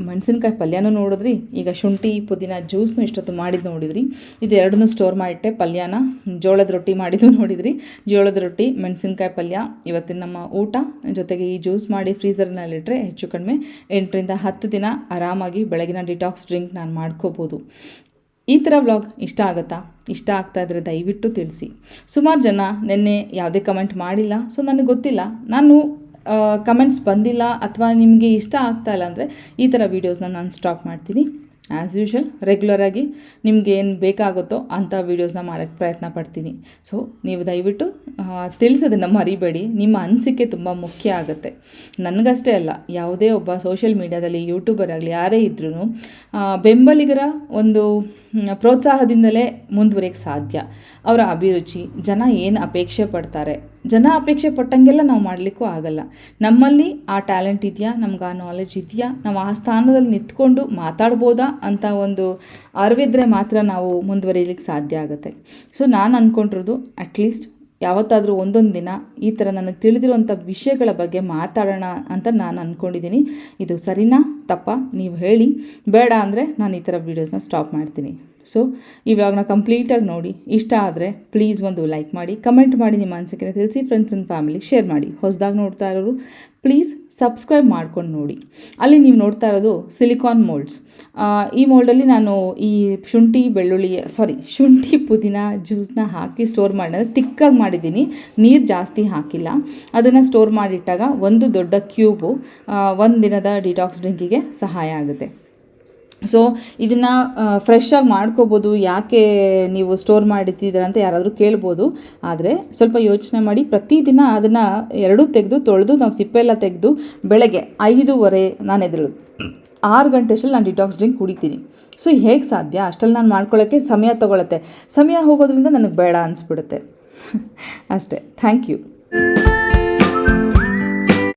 ಮೆಣಸಿನ್ಕಾಯಿ ಪಲ್ಯನೂ ನೋಡಿದ್ರಿ, ಈಗ ಶುಂಠಿ, ಪುದೀನ ಜ್ಯೂಸ್ನು ಇಷ್ಟೊತ್ತು ಮಾಡಿದ್ದು ನೋಡಿದ್ರಿ. ಇದು ಎರಡನ್ನೂ ಸ್ಟೋರ್ ಮಾಡಿಟ್ಟೆ, ಪಲ್ಯನ ಜೋಳದ ರೊಟ್ಟಿ ಮಾಡಿದ್ದು ನೋಡಿದ್ರಿ. ಜೋಳದ ರೊಟ್ಟಿ, ಮೆಣಸಿನ್ಕಾಯಿ ಪಲ್ಯ, ಇವತ್ತಿನ ನಮ್ಮ ಊಟ. ಜೊತೆಗೆ ಈ ಜ್ಯೂಸ್ ಮಾಡಿ ಫ್ರೀಸರ್ನಲ್ಲಿಟ್ಟರೆ ಹೆಚ್ಚು ಕಡಿಮೆ ಎಂಟರಿಂದ ಹತ್ತು ದಿನ ಆರಾಮಾಗಿ ಬೆಳಗಿನ ಡಿಟಾಕ್ಸ್ ಡ್ರಿಂಕ್ ನಾನು ಮಾಡ್ಕೋಬೋದು. ಈ ಥರ ವ್ಲಾಗ್ ಇಷ್ಟ ಆಗುತ್ತಾ? ಇಷ್ಟ ಆಗ್ತಾ ಇದ್ದರೆ ದಯವಿಟ್ಟು ತಿಳಿಸಿ. ಸುಮಾರು ಜನ ನಿನ್ನೆ ಯಾವುದೇ ಕಮೆಂಟ್ ಮಾಡಿಲ್ಲ ಸೊ ನನಗೆ ಗೊತ್ತಿಲ್ಲ. ನಾನು ಕಮೆಂಟ್ಸ್ ಬಂದಿಲ್ಲ ಅಥವಾ ನಿಮಗೆ ಇಷ್ಟ ಆಗ್ತಾ ಇಲ್ಲ ಅಂದರೆ ಈ ಥರ ವೀಡಿಯೋಸ್ನ ನಾನು ಸ್ಟಾಪ್ ಮಾಡ್ತೀನಿ. ಆ್ಯಸ್ ಯೂಶ್ವಲ್ ರೆಗ್ಯುಲರಾಗಿ ನಿಮ್ಗೆ ಏನು ಬೇಕಾಗುತ್ತೋ ಅಂಥ ವೀಡಿಯೋಸ್ನ ಮಾಡೋಕ್ಕೆ ಪ್ರಯತ್ನ ಪಡ್ತೀನಿ. ಸೊ ನೀವು ದಯವಿಟ್ಟು ತಿಳಿಸೋದನ್ನು ಮರಿಬೇಡಿ. ನಿಮ್ಮ ಅನಿಸಿಕೆ ತುಂಬ ಮುಖ್ಯ ಆಗುತ್ತೆ. ನನಗಷ್ಟೇ ಅಲ್ಲ, ಯಾವುದೇ ಒಬ್ಬ ಸೋಷಿಯಲ್ ಮೀಡ್ಯಾದಲ್ಲಿ ಯೂಟ್ಯೂಬರ್ ಆಗಲಿ, ಯಾರೇ ಇದ್ರೂ ಬೆಂಬಲಿಗರ ಒಂದು ಪ್ರೋತ್ಸಾಹದಿಂದಲೇ ಮುಂದುವರಿಯೋಕ್ಕೆ ಸಾಧ್ಯ. ಅವರ ಅಭಿರುಚಿ, ಜನ ಏನು ಅಪೇಕ್ಷೆ ಪಡ್ತಾರೆ. ಜನ ಅಪೇಕ್ಷೆ ಪಟ್ಟಂಗೆಲ್ಲ ನಾವು ಮಾಡಲಿಕ್ಕೂ ಆಗಲ್ಲ. ನಮ್ಮಲ್ಲಿ ಆ ಟ್ಯಾಲೆಂಟ್ ಇದೆಯಾ? ನಮ್ಗೆ ಆ ನಾಲೆಜ್ ಇದೆಯಾ? ನಾವು ಆ ಸ್ಥಾನದಲ್ಲಿ ನಿಂತ್ಕೊಂಡು ಮಾತಾಡ್ಬೋದಾ? ಅಂತ ಒಂದು ಅರಿವಿದ್ರೆ ಮಾತ್ರ ನಾವು ಮುಂದುವರಿಲಿಕ್ಕೆ ಸಾಧ್ಯ ಆಗುತ್ತೆ. ಸೊ ನಾನು ಅಂದ್ಕೊಂಡಿರೋದು ಅಟ್ಲೀಸ್ಟ್ ಯಾವತ್ತಾದರೂ ಒಂದೊಂದು ದಿನ ಈ ಥರ ನನಗೆ ತಿಳಿದಿರುವಂಥ ವಿಷಯಗಳ ಬಗ್ಗೆ ಮಾತಾಡೋಣ ಅಂತ ನಾನು ಅಂದ್ಕೊಂಡಿದ್ದೀನಿ ಇದು ಸರಿನಾ? ತಪ್ಪ? ನೀವು ಹೇಳಿ. ಬೇಡ ಅಂದರೆ ನಾನು ಈ ಥರ ವೀಡಿಯೋಸ್ನ ಸ್ಟಾಪ್ ಮಾಡ್ತೀನಿ. ಸೊ ಇವಾಗನ ಕಂಪ್ಲೀಟಾಗಿ ನೋಡಿ. ಇಷ್ಟ ಆದರೆ ಪ್ಲೀಸ್ ಒಂದು ಲೈಕ್ ಮಾಡಿ ಕಮೆಂಟ್ ಮಾಡಿ ನಿಮ್ಮ ಅನಿಸಿಕೆನ ತಿಳಿಸಿ ಫ್ರೆಂಡ್ಸ್ ಆ್ಯಂಡ್ ಫ್ಯಾಮಿಲಿಗೆ ಶೇರ್ ಮಾಡಿ. ಹೊಸದಾಗಿ ನೋಡ್ತಾ ಇರೋರು ಪ್ಲೀಸ್ ಸಬ್ಸ್ಕ್ರೈಬ್ ಮಾಡ್ಕೊಂಡು ನೋಡಿ. ಅಲ್ಲಿ ನೀವು ನೋಡ್ತಾ ಇರೋದು ಸಿಲಿಕಾನ್ ಮೋಲ್ಡ್ಸ್ ಈ ಮೋಲ್ಡಲ್ಲಿ ನಾನು ಈ ಶುಂಠಿ, ಬೆಳ್ಳುಳ್ಳಿ ಸಾರಿ ಶುಂಠಿ ಪುದೀನ ಜ್ಯೂಸ್ನ ಹಾಕಿ ಸ್ಟೋರ್ ಮಾಡಿ ಅಂದರೆ ತಿಕ್ಕಾಗಿ ಮಾಡಿದ್ದೀನಿ. ನೀರು ಜಾಸ್ತಿ ಹಾಕಿಲ್ಲ. ಅದನ್ನು ಸ್ಟೋರ್ ಮಾಡಿಟ್ಟಾಗ ಒಂದು ದೊಡ್ಡ ಕ್ಯೂಬು ಒಂದು ದಿನದ ಡಿಟಾಕ್ಸ್ ಡ್ರಿಂಕಿಗೆ ಸಹಾಯ ಆಗುತ್ತೆ. ಸೊ ಇದನ್ನು ಫ್ರೆಶ್ಶಾಗಿ ಮಾಡ್ಕೋಬೋದು. ಯಾಕೆ ನೀವು ಸ್ಟೋರ್ ಮಾಡಿರ್ತಿದ್ದೀರ ಅಂತ ಯಾರಾದರೂ ಕೇಳ್ಬೋದು. ಆದರೆ ಸ್ವಲ್ಪ ಯೋಚನೆ ಮಾಡಿ, ಪ್ರತಿದಿನ ಅದನ್ನು ಎರಡೂ ತೆಗೆದು, ತೊಳೆದು ನಾವು ಸಿಪ್ಪೆಲ್ಲ ತೆಗೆದು ಬೆಳಗ್ಗೆ ಐದೂವರೆ ನಾನು ಎದುರು ಆರು ಗಂಟೆ ಅಷ್ಟಲ್ಲಿ ನಾನು ಡಿಟಾಕ್ಸ್ ಡ್ರಿಂಕ್ ಕುಡಿತೀನಿ. ಸೊ ಹೇಗೆ ಸಾಧ್ಯ? ಅಷ್ಟಲ್ಲಿ ನಾನು ಮಾಡ್ಕೊಳ್ಳೋಕ್ಕೆ ಸಮಯ ತೊಗೊಳುತ್ತೆ. ಸಮಯ ಹೋಗೋದ್ರಿಂದ ನನಗೆ ಬೇಡ ಅನಿಸ್ಬಿಡುತ್ತೆ. *laughs* ಅಷ್ಟೇ. Thank you